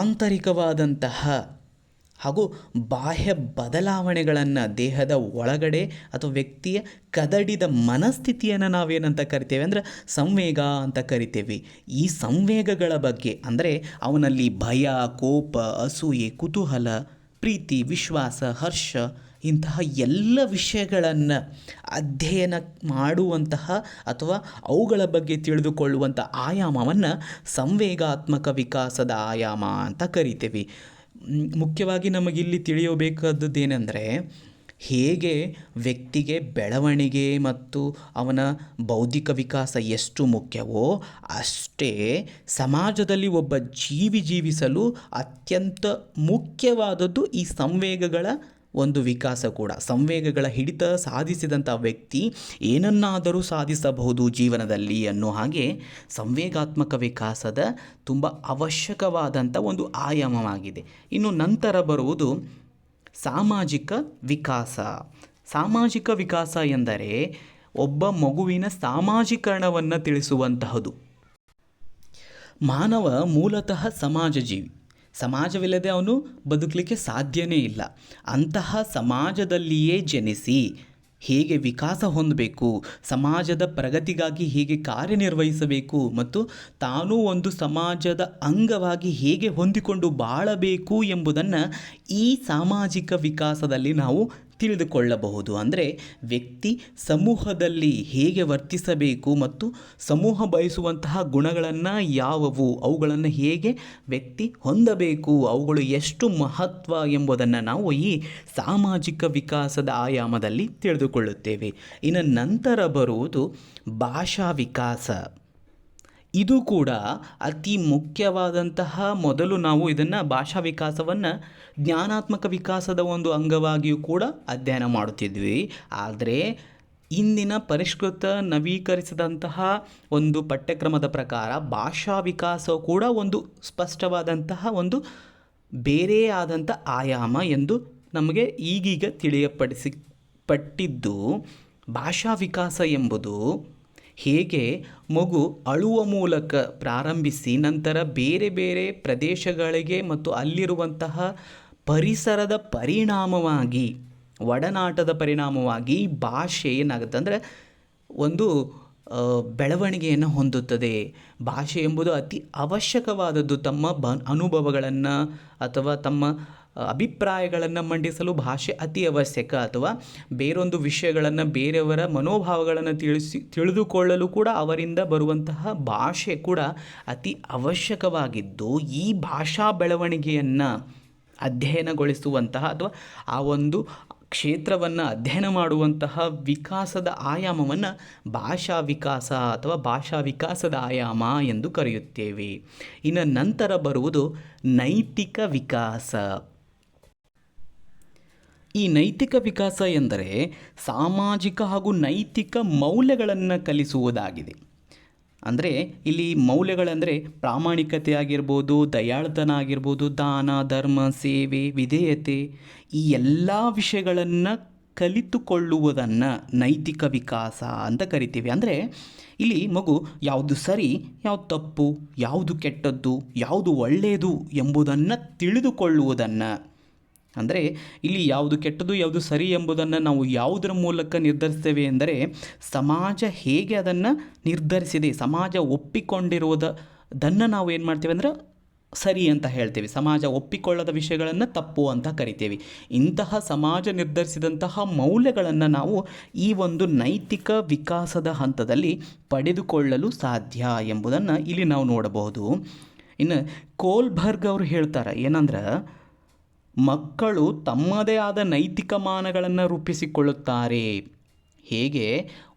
ಆಂತರಿಕವಾದಂತಹ ಹಾಗೂ ಬಾಹ್ಯ ಬದಲಾವಣೆಗಳನ್ನು ದೇಹದ ಒಳಗಡೆ ಅಥವಾ ವ್ಯಕ್ತಿಯ ಕದಡಿದ ಮನಸ್ಥಿತಿಯನ್ನು ನಾವೇನಂತ ಕರಿತೇವೆ ಅಂದರೆ ಸಂವೇಗ ಅಂತ ಕರಿತೇವೆ. ಈ ಸಂವೇಗಗಳ ಬಗ್ಗೆ ಅಂದರೆ ಅವನಲ್ಲಿ ಭಯ, ಕೋಪ, ಅಸೂಯೆ, ಕುತೂಹಲ, ಪ್ರೀತಿ, ವಿಶ್ವಾಸ, ಹರ್ಷ ಇಂತಹ ಎಲ್ಲ ವಿಷಯಗಳನ್ನು ಅಧ್ಯಯನ ಮಾಡುವಂತಹ ಅಥವಾ ಅವುಗಳ ಬಗ್ಗೆ ತಿಳಿದುಕೊಳ್ಳುವಂಥ ಆಯಾಮವನ್ನು ಸಂವೇಗಾತ್ಮಕ ವಿಕಾಸದ ಆಯಾಮ ಅಂತ ಕರಿತೇವೆ. ಮುಖ್ಯವಾಗಿ ನಮಗಿಲ್ಲಿ ತಿಳಿಯಬೇಕಾದದ್ದೇನೆಂದರೆ ಹೇಗೆ ವ್ಯಕ್ತಿಗೆ ಬೆಳವಣಿಗೆ ಮತ್ತು ಅವನ ಬೌದ್ಧಿಕ ವಿಕಾಸ ಎಷ್ಟು ಮುಖ್ಯವೋ ಅಷ್ಟೇ ಸಮಾಜದಲ್ಲಿ ಒಬ್ಬ ಜೀವಿ ಜೀವಿಸಲು ಅತ್ಯಂತ ಮುಖ್ಯವಾದದ್ದು ಈ ಸಂವೇಗಗಳ ಒಂದು ವಿಕಾಸ ಕೂಡ, ಸಂವೇಗಗಳ ಹಿಡಿತ ಸಾಧಿಸಿದಂಥ ವ್ಯಕ್ತಿ ಏನನ್ನಾದರೂ ಸಾಧಿಸಬಹುದು ಜೀವನದಲ್ಲಿ ಅನ್ನೋ ಹಾಗೆ ಸಂವೇಗಾತ್ಮಕ ವಿಕಾಸದ ತುಂಬ ಅವಶ್ಯಕವಾದಂಥ ಒಂದು ಆಯಾಮವಾಗಿದೆ. ಇನ್ನು ನಂತರ ಬರುವುದು ಸಾಮಾಜಿಕ ವಿಕಾಸ. ಸಾಮಾಜಿಕ ವಿಕಾಸ ಎಂದರೆ ಒಬ್ಬ ಮಗುವಿನ ಸಾಮಾಜೀಕರಣವನ್ನು ತಿಳಿಸುವಂತಹದು. ಮಾನವ ಮೂಲತಃ ಸಮಾಜ ಜೀವಿ ಸಮಾಜವಿಲ್ಲದೆ ಅವನು ಬದುಕಲಿಕ್ಕೆ ಸಾಧ್ಯನೇ ಇಲ್ಲ. ಅಂತಹ ಸಮಾಜದಲ್ಲಿಯೇ ಜನಿಸಿ ಹೇಗೆ ವಿಕಾಸ ಹೊಂದಬೇಕು, ಸಮಾಜದ ಪ್ರಗತಿಗಾಗಿ ಹೇಗೆ ಕಾರ್ಯನಿರ್ವಹಿಸಬೇಕು ಮತ್ತು ತಾನೂ ಒಂದು ಸಮಾಜದ ಅಂಗವಾಗಿ ಹೇಗೆ ಹೊಂದಿಕೊಂಡು ಬಾಳಬೇಕು ಎಂಬುದನ್ನು ಈ ಸಾಮಾಜಿಕ ವಿಕಾಸದಲ್ಲಿ ನಾವು ತಿಳಿದುಕೊಳ್ಳಬಹುದು. ಅಂದರೆ ವ್ಯಕ್ತಿ ಸಮೂಹದಲ್ಲಿ ಹೇಗೆ ವರ್ತಿಸಬೇಕು ಮತ್ತು ಸಮೂಹ ಬಯಸುವಂತಹ ಗುಣಗಳನ್ನು ಯಾವುವು, ಅವುಗಳನ್ನು ಹೇಗೆ ವ್ಯಕ್ತಿ ಹೊಂದಬೇಕು, ಅವುಗಳು ಎಷ್ಟು ಮಹತ್ವ ಎಂಬುದನ್ನು ನಾವು ಈ ಸಾಮಾಜಿಕ ವಿಕಾಸದ ಆಯಾಮದಲ್ಲಿ ತಿಳಿದುಕೊಳ್ಳುತ್ತೇವೆ. ಇನ್ನು ನಂತರ ಬರುವುದು ಭಾಷಾ ವಿಕಾಸ. ಇದು ಕೂಡ ಅತಿ ಮುಖ್ಯವಾದಂತಹ ಮೊದಲು ನಾವು ಇದನ್ನು ಭಾಷಾ ವಿಕಾಸವನ್ನು ಜ್ಞಾನಾತ್ಮಕ ವಿಕಾಸದ ಒಂದು ಅಂಗವಾಗಿಯೂ ಕೂಡ ಅಧ್ಯಯನ ಮಾಡುತ್ತಿದ್ವಿ. ಆದರೆ ಇಂದಿನ ಪರಿಷ್ಕೃತ ನವೀಕರಿಸಿದಂತಹ ಒಂದು ಪಠ್ಯಕ್ರಮದ ಪ್ರಕಾರ ಭಾಷಾ ವಿಕಾಸ ಕೂಡ ಒಂದು ಸ್ಪಷ್ಟವಾದಂತಹ ಒಂದು ಬೇರೆ ಆದಂಥ ಆಯಾಮ ಎಂದು ನಮಗೆ ಈಗೀಗ ತಿಳಿಯಪಡಿಸಿ ಪಟ್ಟಿದ್ದು. ಭಾಷಾ ವಿಕಾಸ ಎಂಬುದು ಹೇಗೆ ಮಗು ಅಳುವ ಮೂಲಕ ಪ್ರಾರಂಭಿಸಿ ನಂತರ ಬೇರೆ ಬೇರೆ ಪ್ರದೇಶಗಳಿಗೆ ಮತ್ತು ಅಲ್ಲಿರುವಂತಹ ಪರಿಸರದ ಪರಿಣಾಮವಾಗಿ, ಒಡನಾಟದ ಪರಿಣಾಮವಾಗಿ ಭಾಷೆ ಏನಾಗುತ್ತೆ ಅಂದರೆ ಒಂದು ಬೆಳವಣಿಗೆಯನ್ನು ಹೊಂದುತ್ತದೆ. ಭಾಷೆ ಎಂಬುದು ಅತಿ ಅವಶ್ಯಕವಾದದ್ದು. ತಮ್ಮ ಬ, ಅನುಭವಗಳನ್ನು ಅಥವಾ ತಮ್ಮ ಅಭಿಪ್ರಾಯಗಳನ್ನು ಮಂಡಿಸಲು ಭಾಷೆ ಅತಿ ಅವಶ್ಯಕ ಅಥವಾ ಬೇರೊಂದು ವಿಷಯಗಳನ್ನು ಬೇರೆಯವರ ಮನೋಭಾವಗಳನ್ನು ತಿಳಿಸಿ, ತಿಳಿದುಕೊಳ್ಳಲು ಕೂಡ ಅವರಿಂದ ಬರುವಂತಹ ಭಾಷೆ ಕೂಡ ಅತಿ ಅವಶ್ಯಕವಾಗಿದ್ದು, ಈ ಭಾಷಾ ಬೆಳವಣಿಗೆಯನ್ನು ಅಧ್ಯಯನಗೊಳಿಸುವಂತಹ ಅಥವಾ ಆ ಒಂದು ಕ್ಷೇತ್ರವನ್ನು ಅಧ್ಯಯನ ಮಾಡುವಂತಹ ವಿಕಾಸದ ಆಯಾಮವನ್ನು ಭಾಷಾ ವಿಕಾಸ ಅಥವಾ ಭಾಷಾ ವಿಕಾಸದ ಆಯಾಮ ಎಂದು ಕರೆಯುತ್ತೇವೆ. ಇನ್ನು ನಂತರ ಬರುವುದು ನೈತಿಕ ವಿಕಾಸ. ಈ ನೈತಿಕ ವಿಕಾಸ ಎಂದರೆ ಸಾಮಾಜಿಕ ಹಾಗೂ ನೈತಿಕ ಮೌಲ್ಯಗಳನ್ನು ಕಲಿಸುವುದಾಗಿದೆ. ಅಂದರೆ ಇಲ್ಲಿ ಮೌಲ್ಯಗಳಂದರೆ ಪ್ರಾಮಾಣಿಕತೆ ಆಗಿರ್ಬೋದು, ದಯಾಳತನ ಆಗಿರ್ಬೋದು, ದಾನ, ಧರ್ಮ, ಸೇವೆ, ವಿಧೇಯತೆ ಈ ಎಲ್ಲ ವಿಷಯಗಳನ್ನು ಕಲಿತುಕೊಳ್ಳುವುದನ್ನು ನೈತಿಕ ವಿಕಾಸ ಅಂತ ಕರಿತೀವಿ. ಅಂದರೆ ಇಲ್ಲಿ ಮಗು ಯಾವುದು ಸರಿ, ಯಾವುದು ತಪ್ಪು, ಯಾವುದು ಕೆಟ್ಟದ್ದು, ಯಾವುದು ಒಳ್ಳೆಯದು ಎಂಬುದನ್ನು ತಿಳಿದುಕೊಳ್ಳುವುದನ್ನು ಅಂದರೆ ಇಲ್ಲಿ ಯಾವುದು ಕೆಟ್ಟದು ಯಾವುದು ಸರಿ ಎಂಬುದನ್ನು ನಾವು ಯಾವುದರ ಮೂಲಕ ನಿರ್ಧರಿಸ್ತೇವೆ ಎಂದರೆ ಸಮಾಜ ಹೇಗೆ ಅದನ್ನು ನಿರ್ಧರಿಸಿದೆ, ಸಮಾಜ ಒಪ್ಪಿಕೊಂಡಿರುವುದನ್ನು ನಾವು ಏನು ಮಾಡ್ತೇವೆ ಅಂದರೆ ಸರಿ ಅಂತ ಹೇಳ್ತೇವೆ. ಸಮಾಜ ಒಪ್ಪಿಕೊಳ್ಳದ ವಿಷಯಗಳನ್ನು ತಪ್ಪು ಅಂತ ಕರಿತೇವೆ. ಇಂತಹ ಸಮಾಜ ನಿರ್ಧರಿಸಿದಂತಹ ಮೌಲ್ಯಗಳನ್ನು ನಾವು ಈ ಒಂದು ನೈತಿಕ ವಿಕಾಸದ ಹಂತದಲ್ಲಿ ಪಡೆದುಕೊಳ್ಳಲು ಸಾಧ್ಯ ಎಂಬುದನ್ನು ಇಲ್ಲಿ ನಾವು ನೋಡಬಹುದು. ಇನ್ನು ಕೋಲ್ಬರ್ಗ್ ಅವರು ಹೇಳ್ತಾರೆ, ಏನಂದ್ರೆ ಮಕ್ಕಳು ತಮ್ಮದೇ ಆದ ನೈತಿಕ ಮಾನಗಳನ್ನು ರೂಪಿಸಿಕೊಳ್ಳುತ್ತಾರೆ. ಹೇಗೆ?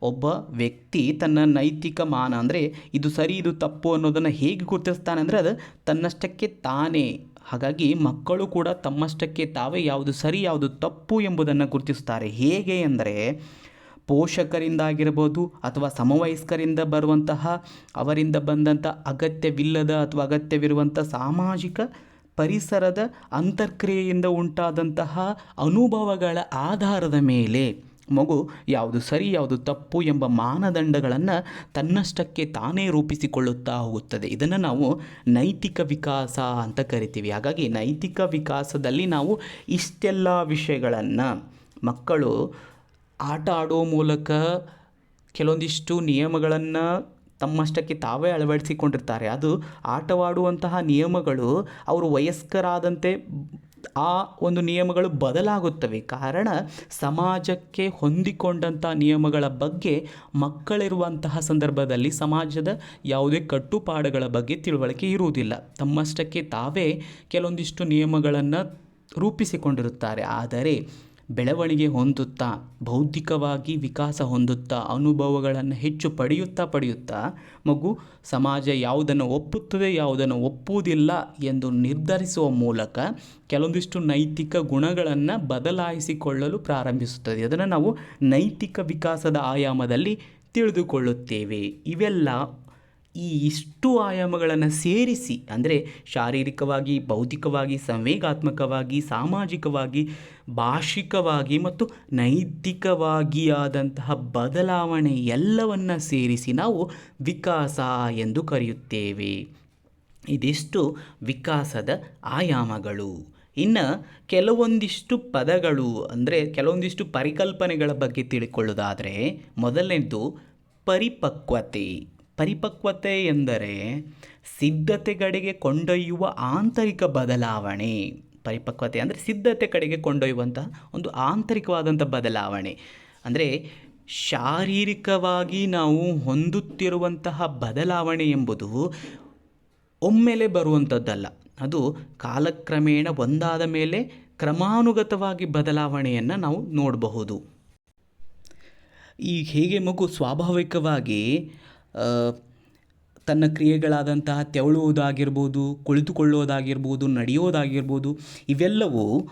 ಒಬ್ಬ ವ್ಯಕ್ತಿ ತನ್ನ ನೈತಿಕ ಮಾನ, ಅಂದರೆ ಇದು ಸರಿ, ಇದು ತಪ್ಪು ಅನ್ನೋದನ್ನು ಹೇಗೆ ಗುರುತಿಸ್ತಾನೆ ಅಂದರೆ ಅದು ತನ್ನಷ್ಟಕ್ಕೆ ತಾನೇ. ಹಾಗಾಗಿ ಮಕ್ಕಳು ಕೂಡ ತಮ್ಮಷ್ಟಕ್ಕೆ ತಾವೇ ಯಾವುದು ಸರಿ, ಯಾವುದು ತಪ್ಪು ಎಂಬುದನ್ನು ಗುರುತಿಸ್ತಾರೆ. ಹೇಗೆ ಅಂದರೆ ಪೋಷಕರಿಂದ ಆಗಿರ್ಬೋದು ಅಥವಾ ಸಮವಯಸ್ಕರಿಂದ ಬರುವಂತಹ ಅವರಿಂದ ಬಂದಂಥ ಅಗತ್ಯವಿಲ್ಲದ ಅಥವಾ ಅಗತ್ಯವಿರುವಂಥ ಸಾಮಾಜಿಕ ಪರಿಸರದ ಅಂತರ್ಕ್ರಿಯೆಯಿಂದ ಉಂಟಾದಂತಹ ಅನುಭವಗಳ ಆಧಾರದ ಮೇಲೆ ಮಗು ಯಾವುದು ಸರಿ, ಯಾವುದು ತಪ್ಪು ಎಂಬ ಮಾನದಂಡಗಳನ್ನು ತನ್ನಷ್ಟಕ್ಕೆ ತಾನೇ ರೂಪಿಸಿಕೊಳ್ಳುತ್ತಾ ಹೋಗುತ್ತದೆ. ಇದನ್ನು ನಾವು ನೈತಿಕ ವಿಕಾಸ ಅಂತ ಕರಿತೀವಿ. ಹಾಗಾಗಿ ನೈತಿಕ ವಿಕಾಸದಲ್ಲಿ ನಾವು ಇಷ್ಟೆಲ್ಲ ವಿಷಯಗಳನ್ನು ಮಕ್ಕಳು ಆಟ ಆಡುವ ಮೂಲಕ ಕೆಲವೊಂದಿಷ್ಟು ನಿಯಮಗಳನ್ನು ತಮ್ಮಷ್ಟಕ್ಕೆ ತಾವೇ ಅಳವಡಿಸಿಕೊಂಡಿರ್ತಾರೆ. ಅದು ಆಟವಾಡುವಂತಹ ನಿಯಮಗಳು ಅವರು ವಯಸ್ಕರಾದಂತೆ ಆ ಒಂದು ನಿಯಮಗಳು ಬದಲಾಗುತ್ತವೆ. ಕಾರಣ ಸಮಾಜಕ್ಕೆ ಹೊಂದಿಕೊಂಡಂಥ ನಿಯಮಗಳ ಬಗ್ಗೆ ಮಕ್ಕಳಿರುವಂತಹ ಸಂದರ್ಭದಲ್ಲಿ ಸಮಾಜದ ಯಾವುದೇ ಕಟ್ಟುಪಾಡುಗಳ ಬಗ್ಗೆ ತಿಳುವಳಿಕೆ ಇರುವುದಿಲ್ಲ. ತಮ್ಮಷ್ಟಕ್ಕೆ ತಾವೇ ಕೆಲವೊಂದಿಷ್ಟು ನಿಯಮಗಳನ್ನು ರೂಪಿಸಿಕೊಂಡಿರುತ್ತಾರೆ. ಆದರೆ ಬೆಳವಣಿಗೆ ಹೊಂದುತ್ತಾ, ಬೌದ್ಧಿಕವಾಗಿ ವಿಕಾಸ ಹೊಂದುತ್ತಾ, ಅನುಭವಗಳನ್ನು ಹೆಚ್ಚು ಪಡೆಯುತ್ತಾ ಪಡೆಯುತ್ತಾ, ಮಗು, ಸಮಾಜ ಯಾವುದನ್ನು ಒಪ್ಪುತ್ತದೆ, ಯಾವುದನ್ನು ಒಪ್ಪುವುದಿಲ್ಲ ಎಂದು ನಿರ್ಧರಿಸುವ ಮೂಲಕ ಕೆಲವೊಂದಿಷ್ಟು ನೈತಿಕ ಗುಣಗಳನ್ನು ಬದಲಾಯಿಸಿಕೊಳ್ಳಲು ಪ್ರಾರಂಭಿಸುತ್ತದೆ. ಅದನ್ನು ನಾವು ನೈತಿಕ ವಿಕಾಸದ ಆಯಾಮದಲ್ಲಿ ತಿಳಿದುಕೊಳ್ಳುತ್ತೇವೆ. ಇವೆಲ್ಲ ಈ ಇಷ್ಟು ಆಯಾಮಗಳನ್ನು ಸೇರಿಸಿ, ಅಂದರೆ ಶಾರೀರಿಕವಾಗಿ, ಬೌದ್ಧಿಕವಾಗಿ, ಸಂವೇಗಾತ್ಮಕವಾಗಿ, ಸಾಮಾಜಿಕವಾಗಿ, ಭಾಷಿಕವಾಗಿ ಮತ್ತು ನೈತಿಕವಾಗಿ ಆದಂತಹ ಬದಲಾವಣೆ ಎಲ್ಲವನ್ನು ಸೇರಿಸಿ ನಾವು ವಿಕಾಸ ಎಂದು ಕರೆಯುತ್ತೇವೆ. ಇದಿಷ್ಟು ವಿಕಾಸದ ಆಯಾಮಗಳು. ಇನ್ನು ಕೆಲವೊಂದಿಷ್ಟು ಪದಗಳು, ಅಂದರೆ ಕೆಲವೊಂದಿಷ್ಟು ಪರಿಕಲ್ಪನೆಗಳ ಬಗ್ಗೆ ತಿಳ್ಕೊಳ್ಳೋದಾದರೆ ಮೊದಲನೇದು ಪರಿಪಕ್ವತೆ. ಪರಿಪಕ್ವತೆ ಎಂದರೆ ಸಿದ್ಧತೆ ಕಡೆಗೆ ಕೊಂಡೊಯ್ಯುವ ಆಂತರಿಕ ಬದಲಾವಣೆ. ಪರಿಪಕ್ವತೆ ಅಂದರೆ ಸಿದ್ಧತೆ ಕಡೆಗೆ ಕೊಂಡೊಯ್ಯುವಂಥ ಒಂದು ಆಂತರಿಕವಾದಂಥ ಬದಲಾವಣೆ. ಅಂದರೆ ಶಾರೀರಿಕವಾಗಿ ನಾವು ಹೊಂದುತ್ತಿರುವಂತಹ ಬದಲಾವಣೆ ಎಂಬುದು ಒಮ್ಮೆಲೆ ಬರುವಂಥದ್ದಲ್ಲ ಅದು ಕಾಲಕ್ರಮೇಣ ಒಂದಾದ ಮೇಲೆ ಕ್ರಮಾನುಗತವಾಗಿ ಬದಲಾವಣೆಯನ್ನು ನಾವು ನೋಡಬಹುದು. ಈ ಹೇಗೆ ಮಗು ಸ್ವಾಭಾವಿಕವಾಗಿ ತನ್ನ ಕ್ರಿಯೆಗಳಾದಂತಹ ತೆವಳುವುದಾಗಿರ್ಬೋದು, ಕುಳಿತುಕೊಳ್ಳೋದಾಗಿರ್ಬೋದು, ನಡೆಯೋದಾಗಿರ್ಬೋದು, ಇವೆಲ್ಲವೂ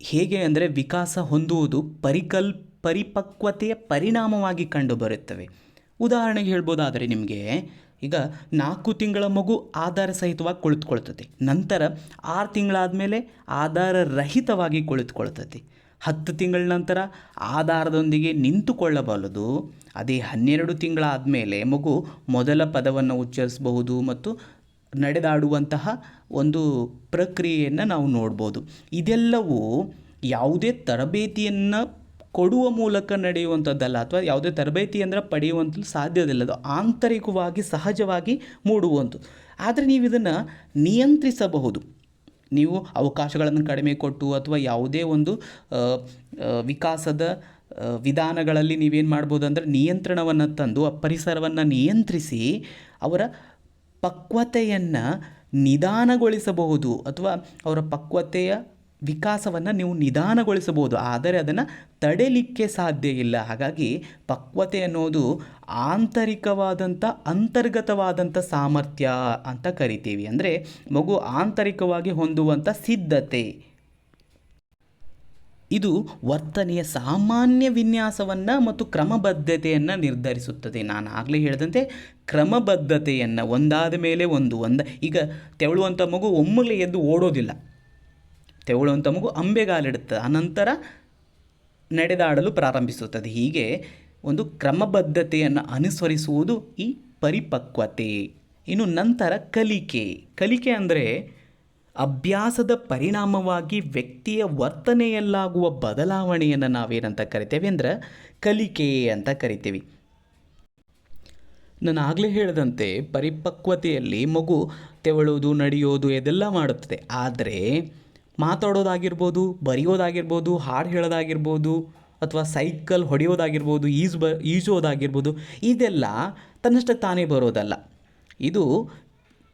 ಹೇಗೆ ಅಂದರೆ ವಿಕಾಸ ಹೊಂದುವುದು ಪರಿಕಲ್ ಪರಿಪಕ್ವತೆಯ ಪರಿಣಾಮವಾಗಿ ಕಂಡುಬರುತ್ತವೆ ಉದಾಹರಣೆಗೆ ಹೇಳ್ಬೋದಾದರೆ ನಿಮಗೆ ಈಗ ನಾಲ್ಕು ತಿಂಗಳ ಮಗು ಆಧಾರ ಸಹಿತವಾಗಿ ಕುಳಿತುಕೊಳ್ತದೆ. ನಂತರ ಆರು ತಿಂಗಳಾದಮೇಲೆ ಆಧಾರ ರಹಿತವಾಗಿ ಕುಳಿತುಕೊಳ್ತದೆ. ಹತ್ತು ತಿಂಗಳ ನಂತರ ಆಧಾರದೊಂದಿಗೆ ನಿಂತುಕೊಳ್ಳಬಲ್ಲದು ಅದೇ ಹನ್ನೆರಡು ತಿಂಗಳಾದ ಮೇಲೆ ಮಗು ಮೊದಲ ಪದವನ್ನು ಉಚ್ಚರಿಸಬಹುದು ಮತ್ತು ನಡೆದಾಡುವಂತಹ ಒಂದು ಪ್ರಕ್ರಿಯೆಯನ್ನು ನಾವು ನೋಡ್ಬೋದು. ಇದೆಲ್ಲವೂ ಯಾವುದೇ ತರಬೇತಿಯನ್ನು ಕೊಡುವ ಮೂಲಕ ನಡೆಯುವಂಥದ್ದಲ್ಲ ಅಥವಾ ಯಾವುದೇ ತರಬೇತಿ ಅಂದರೆ ಪಡೆಯುವಂಥದ್ದು ಸಾಧ್ಯವಿಲ್ಲ. ಅದು ಆಂತರಿಕವಾಗಿ ಸಹಜವಾಗಿ ಮೂಡುವಂಥದ್ದು. ಆದರೆ ನೀವು ಇದನ್ನು ನಿಯಂತ್ರಿಸಬಹುದು. ನೀವು ಅವಕಾಶಗಳನ್ನು ಕಡಿಮೆ ಕೊಟ್ಟು ಅಥವಾ ಯಾವುದೇ ಒಂದು ವಿಕಾಸದ ವಿಧಾನಗಳಲ್ಲಿ ನೀವೇನು ಮಾಡ್ಬೋದು ಅಂದರೆ ನಿಯಂತ್ರಣವನ್ನು ತಂದು ಆ ಪರಿಸರವನ್ನು ನಿಯಂತ್ರಿಸಿ ಅವರ ಪಕ್ವತೆಯನ್ನು ನಿಧಾನಗೊಳಿಸಬಹುದು ಅಥವಾ ಅವರ ಪಕ್ವತೆಯ ವಿಕಾಸವನ್ನು ನೀವು ನಿಧಾನಗೊಳಿಸಬಹುದು, ಆದರೆ ಅದನ್ನು ತಡೆಯಲಿಕ್ಕೆ ಸಾಧ್ಯ ಇಲ್ಲ. ಹಾಗಾಗಿ ಪಕ್ವತೆ ಅನ್ನೋದು ಆಂತರಿಕವಾದಂಥ ಅಂತರ್ಗತವಾದಂಥ ಸಾಮರ್ಥ್ಯ ಅಂತ ಕರಿತೀವಿ. ಅಂದರೆ ಮಗು ಆಂತರಿಕವಾಗಿ ಹೊಂದುವಂಥ ಸಿದ್ಧತೆ. ಇದು ವರ್ತನೆಯ ಸಾಮಾನ್ಯ ವಿನ್ಯಾಸವನ್ನು ಮತ್ತು ಕ್ರಮಬದ್ಧತೆಯನ್ನು ನಿರ್ಧರಿಸುತ್ತದೆ. ನಾನು ಆಗಲೇ ಹೇಳಿದಂತೆ ಕ್ರಮಬದ್ಧತೆಯನ್ನು ಒಂದಾದ ಮೇಲೆ ಒಂದು, ಒಂದ. ಈಗ ತೆವಳುವಂಥ ಮಗು ಒಮ್ಮೆಲೆ ಎದ್ದು ಓಡೋದಿಲ್ಲ. ತೆವಳುವಂಥ ಮಗು ಅಂಬೆಗಾಲಿಡುತ್ತದೆ ಅನಂತರ ನಡೆದಾಡಲು ಪ್ರಾರಂಭಿಸುತ್ತದೆ. ಹೀಗೆ ಒಂದು ಕ್ರಮಬದ್ಧತೆಯನ್ನು ಅನುಸರಿಸುವುದು ಈ ಪರಿಪಕ್ವತೆ. ಇನ್ನು ನಂತರ ಕಲಿಕೆ. ಕಲಿಕೆ ಅಂದರೆ ಅಭ್ಯಾಸದ ಪರಿಣಾಮವಾಗಿ ವ್ಯಕ್ತಿಯ ವರ್ತನೆಯಲ್ಲಾಗುವ ಬದಲಾವಣೆಯನ್ನು ನಾವೇನಂತ ಕರಿತೇವೆ ಅಂದ್ರೆ ಕಲಿಕೆ ಅಂತ ಕರಿತೀವಿ. ನಾನು ಆಗಲೇ ಹೇಳಿದಂತೆ ಪರಿಪಕ್ವತೆಯಲ್ಲಿ ಮಗು ತೆವಳೋದು ನಡೆಯೋದು ಇದೆಲ್ಲ ಮಾಡುತ್ತದೆ. ಆದರೆ ಮಾತಾಡೋದಾಗಿರ್ಬೋದು, ಬರೆಯೋದಾಗಿರ್ಬೋದು, ಹಾಡು ಹೇಳೋದಾಗಿರ್ಬೋದು, ಅಥವಾ ಸೈಕಲ್ ಹೊಡೆಯೋದಾಗಿರ್ಬೋದು, ಈಜು ಬ, ಈಜೋದಾಗಿರ್ಬೋದು, ಇದೆಲ್ಲ ತನ್ನಷ್ಟಕ್ಕೆ ತಾನೇ ಬರೋದಲ್ಲ. ಇದು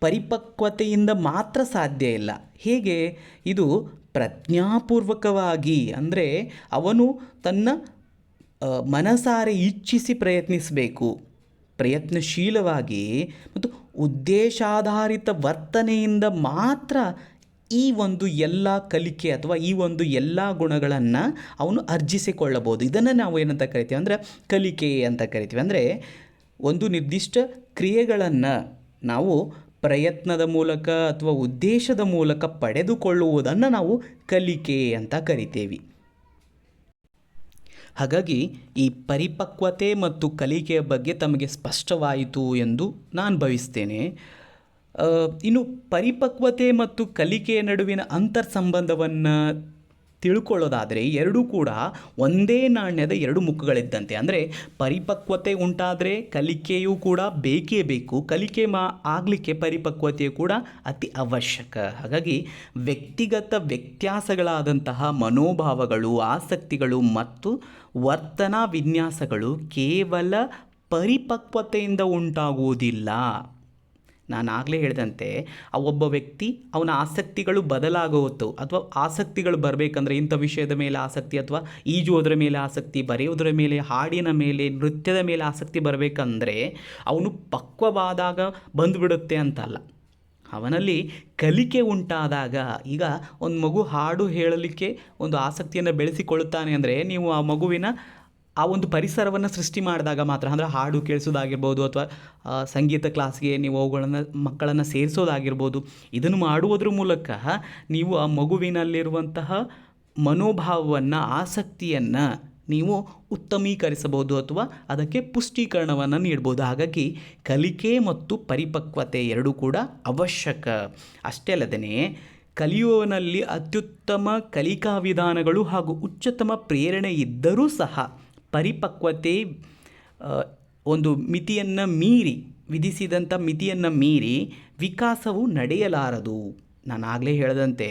ಪರಿಪಕ್ವತೆಯಿಂದ ಮಾತ್ರ ಸಾಧ್ಯ ಇಲ್ಲ. ಹೇಗೆ? ಇದು ಪ್ರಜ್ಞಾಪೂರ್ವಕವಾಗಿ, ಅಂದರೆ ಅವನು ತನ್ನ ಮನಸಾರೆ ಇಚ್ಛಿಸಿ ಪ್ರಯತ್ನಿಸಬೇಕು. ಪ್ರಯತ್ನಶೀಲವಾಗಿ ಮತ್ತು ಉದ್ದೇಶಾಧಾರಿತ ವರ್ತನೆಯಿಂದ ಮಾತ್ರ ಈ ಒಂದು ಎಲ್ಲ ಕಲಿಕೆ ಅಥವಾ ಈ ಒಂದು ಎಲ್ಲ ಗುಣಗಳನ್ನು ಅವನು ಅರ್ಜಿಸಿಕೊಳ್ಳಬಹುದು. ಇದನ್ನು ನಾವು ಏನಂತ ಕರಿತೀವಿ ಅಂದರೆ ಕಲಿಕೆ ಅಂತ ಕರಿತೀವಿ. ಅಂದರೆ ಒಂದು ನಿರ್ದಿಷ್ಟ ಕ್ರಿಯೆಗಳನ್ನು ನಾವು ಪ್ರಯತ್ನದ ಮೂಲಕ ಅಥವಾ ಉದ್ದೇಶದ ಮೂಲಕ ಪಡೆದುಕೊಳ್ಳುವುದನ್ನು ನಾವು ಕಲಿಕೆ ಅಂತ ಕರಿತೇವೆ. ಹಾಗಾಗಿ ಈ ಪರಿಪಕ್ವತೆ ಮತ್ತು ಕಲಿಕೆಯ ಬಗ್ಗೆ ತಮಗೆ ಸ್ಪಷ್ಟವಾಯಿತು ಎಂದು ನಾನು ಭಾವಿಸ್ತೇನೆ. ಇನ್ನು ಪರಿಪಕ್ವತೆ ಮತ್ತು ಕಲಿಕೆಯ ನಡುವಿನ ಅಂತರ್ ಸಂಬಂಧವನ್ನು ತಿಳ್ಕೊಳ್ಳೋದಾದರೆ ಎರಡೂ ಕೂಡ ಒಂದೇ ನಾಣ್ಯದ ಎರಡು ಮುಖಗಳಿದ್ದಂತೆ. ಅಂದರೆ ಪರಿಪಕ್ವತೆ ಉಂಟಾದರೆ ಕಲಿಕೆಯೂ ಕೂಡ ಬೇಕೇ ಬೇಕು. ಕಲಿಕೆ ಮಾ ಆಗಲಿಕ್ಕೆ ಪರಿಪಕ್ವತೆಯು ಕೂಡ ಅತಿ ಅವಶ್ಯಕ. ಹಾಗಾಗಿ ವ್ಯಕ್ತಿಗತ ವ್ಯತ್ಯಾಸಗಳಾದಂತಹ ಮನೋಭಾವಗಳು, ಆಸಕ್ತಿಗಳು ಮತ್ತು ವರ್ತನಾ ವಿನ್ಯಾಸಗಳು ಕೇವಲ ಪರಿಪಕ್ವತೆಯಿಂದ ಉಂಟಾಗುವುದಿಲ್ಲ. ನಾನು ಆಗಲೇ ಹೇಳಿದಂತೆ, ಆ ಒಬ್ಬ ವ್ಯಕ್ತಿ ಅವನ ಆಸಕ್ತಿಗಳು ಬದಲಾಗುವತ್ತು ಅಥವಾ ಆಸಕ್ತಿಗಳು ಬರಬೇಕಂದ್ರೆ ಇಂಥ ವಿಷಯದ ಮೇಲೆ ಆಸಕ್ತಿ ಅಥವಾ ಈಜುವುದರ ಮೇಲೆ ಆಸಕ್ತಿ ಬರೆಯೋದರ ಮೇಲೆ, ಹಾಡಿನ ಮೇಲೆ, ನೃತ್ಯದ ಮೇಲೆ ಆಸಕ್ತಿ ಬರಬೇಕಂದ್ರೆ ಅವನು ಪಕ್ವವಾದಾಗ ಬಂದುಬಿಡುತ್ತೆ ಅಂತಲ್ಲ. ಅವನಲ್ಲಿ ಕಲಿಕೆ ಉಂಟಾದಾಗ ಈಗ ಒಂದು ಮಗು ಹಾಡು ಹೇಳಲಿಕ್ಕೆ ಒಂದು ಆಸಕ್ತಿಯನ್ನು ಬೆಳೆಸಿಕೊಳ್ಳುತ್ತಾನೆ ಅಂದರೆ ನೀವು ಆ ಮಗುವಿನ ಆ ಒಂದು ಪರಿಸರವನ್ನು ಸೃಷ್ಟಿ ಮಾಡಿದಾಗ ಮಾತ್ರ, ಅಂದರೆ ಹಾಡು ಕೇಳಿಸೋದಾಗಿರ್ಬೋದು ಅಥವಾ ಸಂಗೀತ ಕ್ಲಾಸ್ಗೆ ನೀವು ಅವುಗಳನ್ನು, ಮಕ್ಕಳನ್ನು ಸೇರಿಸೋದಾಗಿರ್ಬೋದು, ಇದನ್ನು ಮಾಡುವುದ್ರ ಮೂಲಕ ನೀವು ಆ ಮಗುವಿನಲ್ಲಿರುವಂತಹ ಮನೋಭಾವವನ್ನು, ಆಸಕ್ತಿಯನ್ನು ನೀವು ಉತ್ತಮೀಕರಿಸಬಹುದು ಅಥವಾ ಅದಕ್ಕೆ ಪುಷ್ಟೀಕರಣವನ್ನು ನೀಡ್ಬೋದು. ಹಾಗಾಗಿ ಕಲಿಕೆ ಮತ್ತು ಪರಿಪಕ್ವತೆ ಎರಡೂ ಕೂಡ ಅವಶ್ಯಕ. ಅಷ್ಟೇ ಅಲ್ಲದೇ ಕಲಿಯುವವನಲ್ಲಿ ಅತ್ಯುತ್ತಮ ಕಲಿಕಾ ವಿಧಾನಗಳು ಹಾಗೂ ಉಚ್ಚತಮ ಪ್ರೇರಣೆ ಇದ್ದರೂ ಸಹ ಪರಿಪಕ್ವತೆ ಒಂದು ಮಿತಿಯನ್ನು ಮೀರಿ ವಿಧಿಸಿದಂಥ ಮಿತಿಯನ್ನು ಮೀರಿ ವಿಕಾಸವು ನಡೆಯಲಾರದು. ನಾನು ಆಗಲೇ ಹೇಳಿದಂತೆ,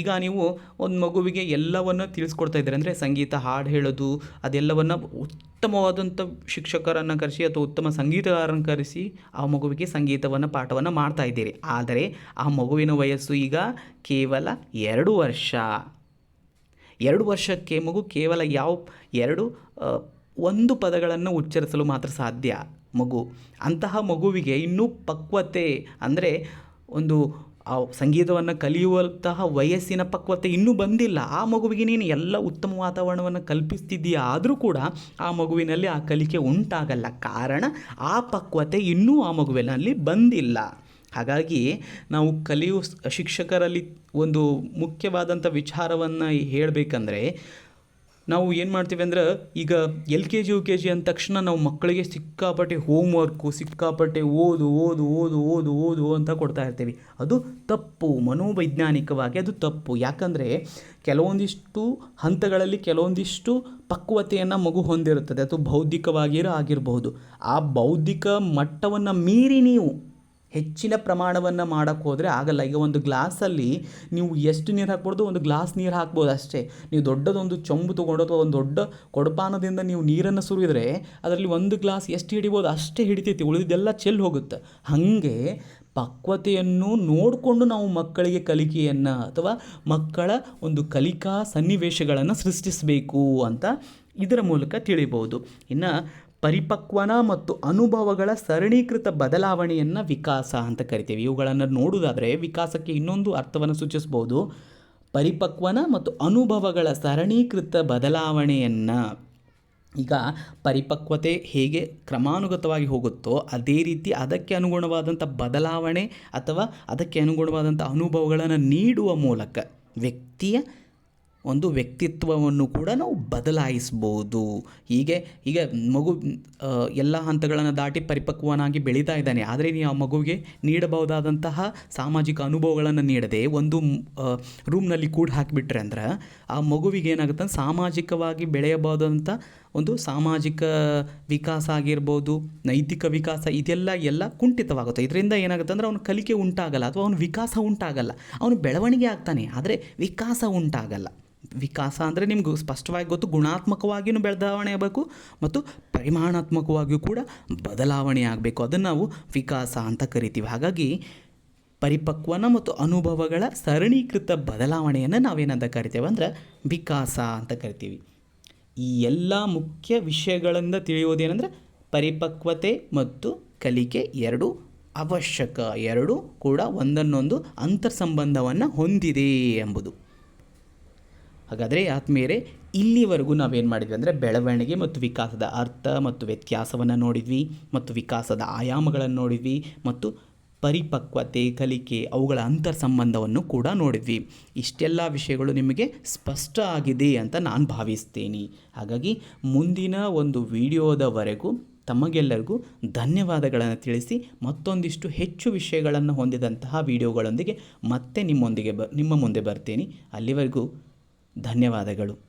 ಈಗ ನೀವು ಒಂದು ಮಗುವಿಗೆ ಎಲ್ಲವನ್ನು ತಿಳಿಸ್ಕೊಡ್ತಾ ಇದ್ದೀರಿ. ಅಂದರೆ ಸಂಗೀತ, ಹಾಡು ಹೇಳೋದು, ಅದೆಲ್ಲವನ್ನು ಉತ್ತಮವಾದಂಥ ಶಿಕ್ಷಕರನ್ನು ಕರೆಸಿ ಅಥವಾ ಉತ್ತಮ ಸಂಗೀತಗಾರರನ್ನು ಕರೆಸಿ ಆ ಮಗುವಿಗೆ ಸಂಗೀತವನ್ನು, ಪಾಠವನ್ನು ಮಾಡ್ತಾ ಇದ್ದೀರಿ. ಆದರೆ ಆ ಮಗುವಿನ ವಯಸ್ಸು ಈಗ ಕೇವಲ ಎರಡು ವರ್ಷ. ಎರಡು ವರ್ಷಕ್ಕೆ ಮಗು ಕೇವಲ ಯಾವ, ಎರಡು ಒಂದು ಪದಗಳನ್ನು ಉಚ್ಚರಿಸಲು ಮಾತ್ರ ಸಾಧ್ಯ ಮಗು. ಅಂತಹ ಮಗುವಿಗೆ ಇನ್ನೂ ಪಕ್ವತೆ ಅಂದರೆ ಒಂದು ಆ ಸಂಗೀತವನ್ನು ಕಲಿಯುವಂತಹ ವಯಸ್ಸಿನ ಪಕ್ವತೆ ಇನ್ನೂ ಬಂದಿಲ್ಲ. ಆ ಮಗುವಿಗೆ ನೀನು ಎಲ್ಲ ಉತ್ತಮ ವಾತಾವರಣವನ್ನು ಕಲ್ಪಿಸ್ತಿದ್ದೀಯಾ ಆದರೂ ಕೂಡ ಆ ಮಗುವಿನಲ್ಲಿ ಆ ಕಲಿಕೆ ಉಂಟಾಗಲ್ಲ. ಕಾರಣ ಆ ಪಕ್ವತೆ ಇನ್ನೂ ಆ ಮಗುವಿನಲ್ಲಿ ಬಂದಿಲ್ಲ. ಹಾಗಾಗಿ ನಾವು ಕಲಿಯುವ ಶಿಕ್ಷಕರಲ್ಲಿ ಒಂದು ಮುಖ್ಯವಾದಂಥ ವಿಚಾರವನ್ನು ಹೇಳಬೇಕಂದ್ರೆ ನಾವು ಏನು ಮಾಡ್ತೀವಿ ಅಂದ್ರೆ ಈಗ L K G, U K G ಅಂದ ತಕ್ಷಣ ನಾವು ಮಕ್ಕಳಿಗೆ ಸಿಕ್ಕಾಪಟ್ಟೆ ಹೋಮ್ ವರ್ಕು ಸಿಕ್ಕಾಪಟ್ಟೆ ಓದು ಓದು ಓದು ಓದು ಓದು ಅಂತ ಕೊಡ್ತಾ ಇರ್ತೀವಿ. ಅದು ತಪ್ಪು, ಮನೋವೈಜ್ಞಾನಿಕವಾಗಿ ಅದು ತಪ್ಪು. ಯಾಕಂದರೆ ಕೆಲವೊಂದಿಷ್ಟು ಹಂತಗಳಲ್ಲಿ ಕೆಲವೊಂದಿಷ್ಟು ಪಕ್ವತೆಯನ್ನು ಮಗು ಹೊಂದಿರುತ್ತದೆ. ಅಥವಾ ಬೌದ್ಧಿಕವಾಗಿರೋ ಆಗಿರಬಹುದು. ಆ ಬೌದ್ಧಿಕ ಮಟ್ಟವನ್ನು ಮೀರಿ ನೀವು ಹೆಚ್ಚಿನ ಪ್ರಮಾಣವನ್ನು ಮಾಡೋಕ್ಕೆ ಹೋದರೆ ಆಗಲ್ಲ. ಈಗ ಒಂದು ಗ್ಲಾಸಲ್ಲಿ ನೀವು ಎಷ್ಟು ನೀರು ಹಾಕ್ಬೋದು ಒಂದು ಗ್ಲಾಸ್ ನೀರು ಹಾಕ್ಬೋದು ಅಷ್ಟೇ. ನೀವು ದೊಡ್ಡದೊಂದು ಚೊಂಬು ತೊಗೊಂಡು ಅಥವಾ ಒಂದು ದೊಡ್ಡ ಕೊಡಪಾನದಿಂದ ನೀವು ನೀರನ್ನು ಸುರಿದರೆ ಅದರಲ್ಲಿ ಒಂದು ಗ್ಲಾಸ್ ಎಷ್ಟು ಹಿಡಿಬೋದು ಅಷ್ಟೇ ಹಿಡಿತೈತಿ. ಉಳಿದಿದ್ದೆಲ್ಲ ಚೆಲ್ಲಿ ಹೋಗುತ್ತೆ. ಹಾಗೆ ಪಕ್ವತೆಯನ್ನು ನೋಡಿಕೊಂಡು ನಾವು ಮಕ್ಕಳಿಗೆ ಕಲಿಕೆಯನ್ನು ಅಥವಾ ಮಕ್ಕಳ ಒಂದು ಕಲಿಕಾ ಸನ್ನಿವೇಶಗಳನ್ನು ಸೃಷ್ಟಿಸಬೇಕು ಅಂತ ಇದರ ಮೂಲಕ ತಿಳಿಬೋದು. ಇನ್ನು ಪರಿಪಕ್ವನ ಮತ್ತು ಅನುಭವಗಳ ಸರಣೀಕೃತ ಬದಲಾವಣೆಯನ್ನು ವಿಕಾಸ ಅಂತ ಕರಿತೀವಿ. ಇವುಗಳನ್ನು ನೋಡುವುದಾದರೆ ವಿಕಾಸಕ್ಕೆ ಇನ್ನೊಂದು ಅರ್ಥವನ್ನು ಸೂಚಿಸ್ಬೋದು. ಪರಿಪಕ್ವನ ಮತ್ತು ಅನುಭವಗಳ ಸರಣೀಕೃತ ಬದಲಾವಣೆಯನ್ನು ಈಗ ಪರಿಪಕ್ವತೆ ಹೇಗೆ ಕ್ರಮಾನುಗತವಾಗಿ ಹೋಗುತ್ತೋ ಅದೇ ರೀತಿ ಅದಕ್ಕೆ ಅನುಗುಣವಾದಂಥ ಬದಲಾವಣೆ ಅಥವಾ ಅದಕ್ಕೆ ಅನುಗುಣವಾದಂಥ ಅನುಭವಗಳನ್ನು ನೀಡುವ ಮೂಲಕ ವ್ಯಕ್ತಿಯ ಒಂದು ವ್ಯಕ್ತಿತ್ವವನ್ನು ಕೂಡ ನಾವು ಬದಲಾಯಿಸ್ಬೋದು. ಹೀಗೆ ಈಗ ಮಗು ಎಲ್ಲ ಹಂತಗಳನ್ನು ದಾಟಿ ಪರಿಪಕ್ವನಾಗಿ ಬೆಳೀತಾ ಇದ್ದಾನೆ. ಆದರೆ ನೀವು ಆ ಮಗುವಿಗೆ ನೀಡಬಹುದಾದಂತಹ ಸಾಮಾಜಿಕ ಅನುಭವಗಳನ್ನು ನೀಡದೆ ಒಂದು ರೂಮ್ನಲ್ಲಿ ಕೂಡ ಹಾಕಿಬಿಟ್ರೆ ಅಂದ್ರೆ ಆ ಮಗುವಿಗೆ ಏನಾಗುತ್ತೆ ಸಾಮಾಜಿಕವಾಗಿ ಬೆಳೆಯಬಹುದಂಥ ಒಂದು ಸಾಮಾಜಿಕ ವಿಕಾಸ ಆಗಿರ್ಬೋದು, ನೈತಿಕ ವಿಕಾಸ, ಇದೆಲ್ಲ ಎಲ್ಲ ಕುಂಠಿತವಾಗುತ್ತೆ. ಇದರಿಂದ ಏನಾಗುತ್ತೆ ಅಂದರೆ ಅವನು ಕಲಿಕೆ ಉಂಟಾಗಲ್ಲ ಅಥವಾ ಅವನು ವಿಕಾಸ ಉಂಟಾಗಲ್ಲ. ಅವನು ಬೆಳವಣಿಗೆ ಆಗ್ತಾನೆ, ಆದರೆ ವಿಕಾಸ ಉಂಟಾಗಲ್ಲ. ವಿಕಾಸ ಅಂದರೆ ನಿಮ್ಗೆ ಸ್ಪಷ್ಟವಾಗಿ ಗೊತ್ತು ಗುಣಾತ್ಮಕವಾಗಿಯೂ ಬದಲಾವಣೆ ಆಗಬೇಕು ಮತ್ತು ಪರಿಮಾಣಾತ್ಮಕವಾಗಿಯೂ ಕೂಡ ಬದಲಾವಣೆ ಆಗಬೇಕು. ಅದನ್ನು ನಾವು ವಿಕಾಸ ಅಂತ ಕರಿತೀವಿ. ಹಾಗಾಗಿ ಪರಿಪಕ್ವನ ಮತ್ತು ಅನುಭವಗಳ ಸರಣೀಕೃತ ಬದಲಾವಣೆಯನ್ನು ನಾವೇನಂತ ಕರಿತೇವೆ ಅಂದ್ರೆ ವಿಕಾಸ ಅಂತ ಕರಿತೀವಿ. ಈ ಎಲ್ಲ ಮುಖ್ಯ ವಿಷಯಗಳಿಂದ ತಿಳಿಯೋದೇನೆಂದರೆ ಪರಿಪಕ್ವತೆ ಮತ್ತು ಕಲಿಕೆ ಎರಡು ಅವಶ್ಯಕ, ಎರಡು ಕೂಡ ಒಂದನ್ನೊಂದು ಅಂತರ್ಸಂಬಂಧವನ್ನು ಹೊಂದಿದೆ ಎಂಬುದು. ಹಾಗಾದರೆ ಆತ್ಮೀಯರೇ, ಇಲ್ಲಿವರೆಗೂ ನಾವೇನು ಮಾಡಿದ್ವಿ ಅಂದರೆ ಬೆಳವಣಿಗೆ ಮತ್ತು ವಿಕಾಸದ ಅರ್ಥ ಮತ್ತು ವ್ಯತ್ಯಾಸವನ್ನು ನೋಡಿದ್ವಿ ಮತ್ತು ವಿಕಾಸದ ಆಯಾಮಗಳನ್ನು ನೋಡಿದ್ವಿ ಮತ್ತು ಪರಿಪಕ್ವತೆ, ಕಲಿಕೆ ಅವುಗಳ ಅಂತರ್ ಸಂಬಂಧವನ್ನು ಕೂಡ ನೋಡಿದ್ವಿ. ಇಷ್ಟೆಲ್ಲ ವಿಷಯಗಳು ನಿಮಗೆ ಸ್ಪಷ್ಟ ಆಗಿದೆ ಅಂತ ನಾನು ಭಾವಿಸ್ತೇನೆ. ಹಾಗಾಗಿ ಮುಂದಿನ ಒಂದು ವಿಡಿಯೋದವರೆಗೂ ತಮಗೆಲ್ಲರಿಗೂ ಧನ್ಯವಾದಗಳನ್ನು ತಿಳಿಸಿ ಮತ್ತೊಂದಿಷ್ಟು ಹೆಚ್ಚು ವಿಷಯಗಳನ್ನು ಹೊಂದಿದಂತಹ ವಿಡಿಯೋಗಳೊಂದಿಗೆ ಮತ್ತೆ ನಿಮ್ಮೊಂದಿಗೆ ಬ, ನಿಮ್ಮ ಮುಂದೆ ಬರ್ತೀನಿ. ಅಲ್ಲಿವರೆಗೂ ಧನ್ಯವಾದಗಳು.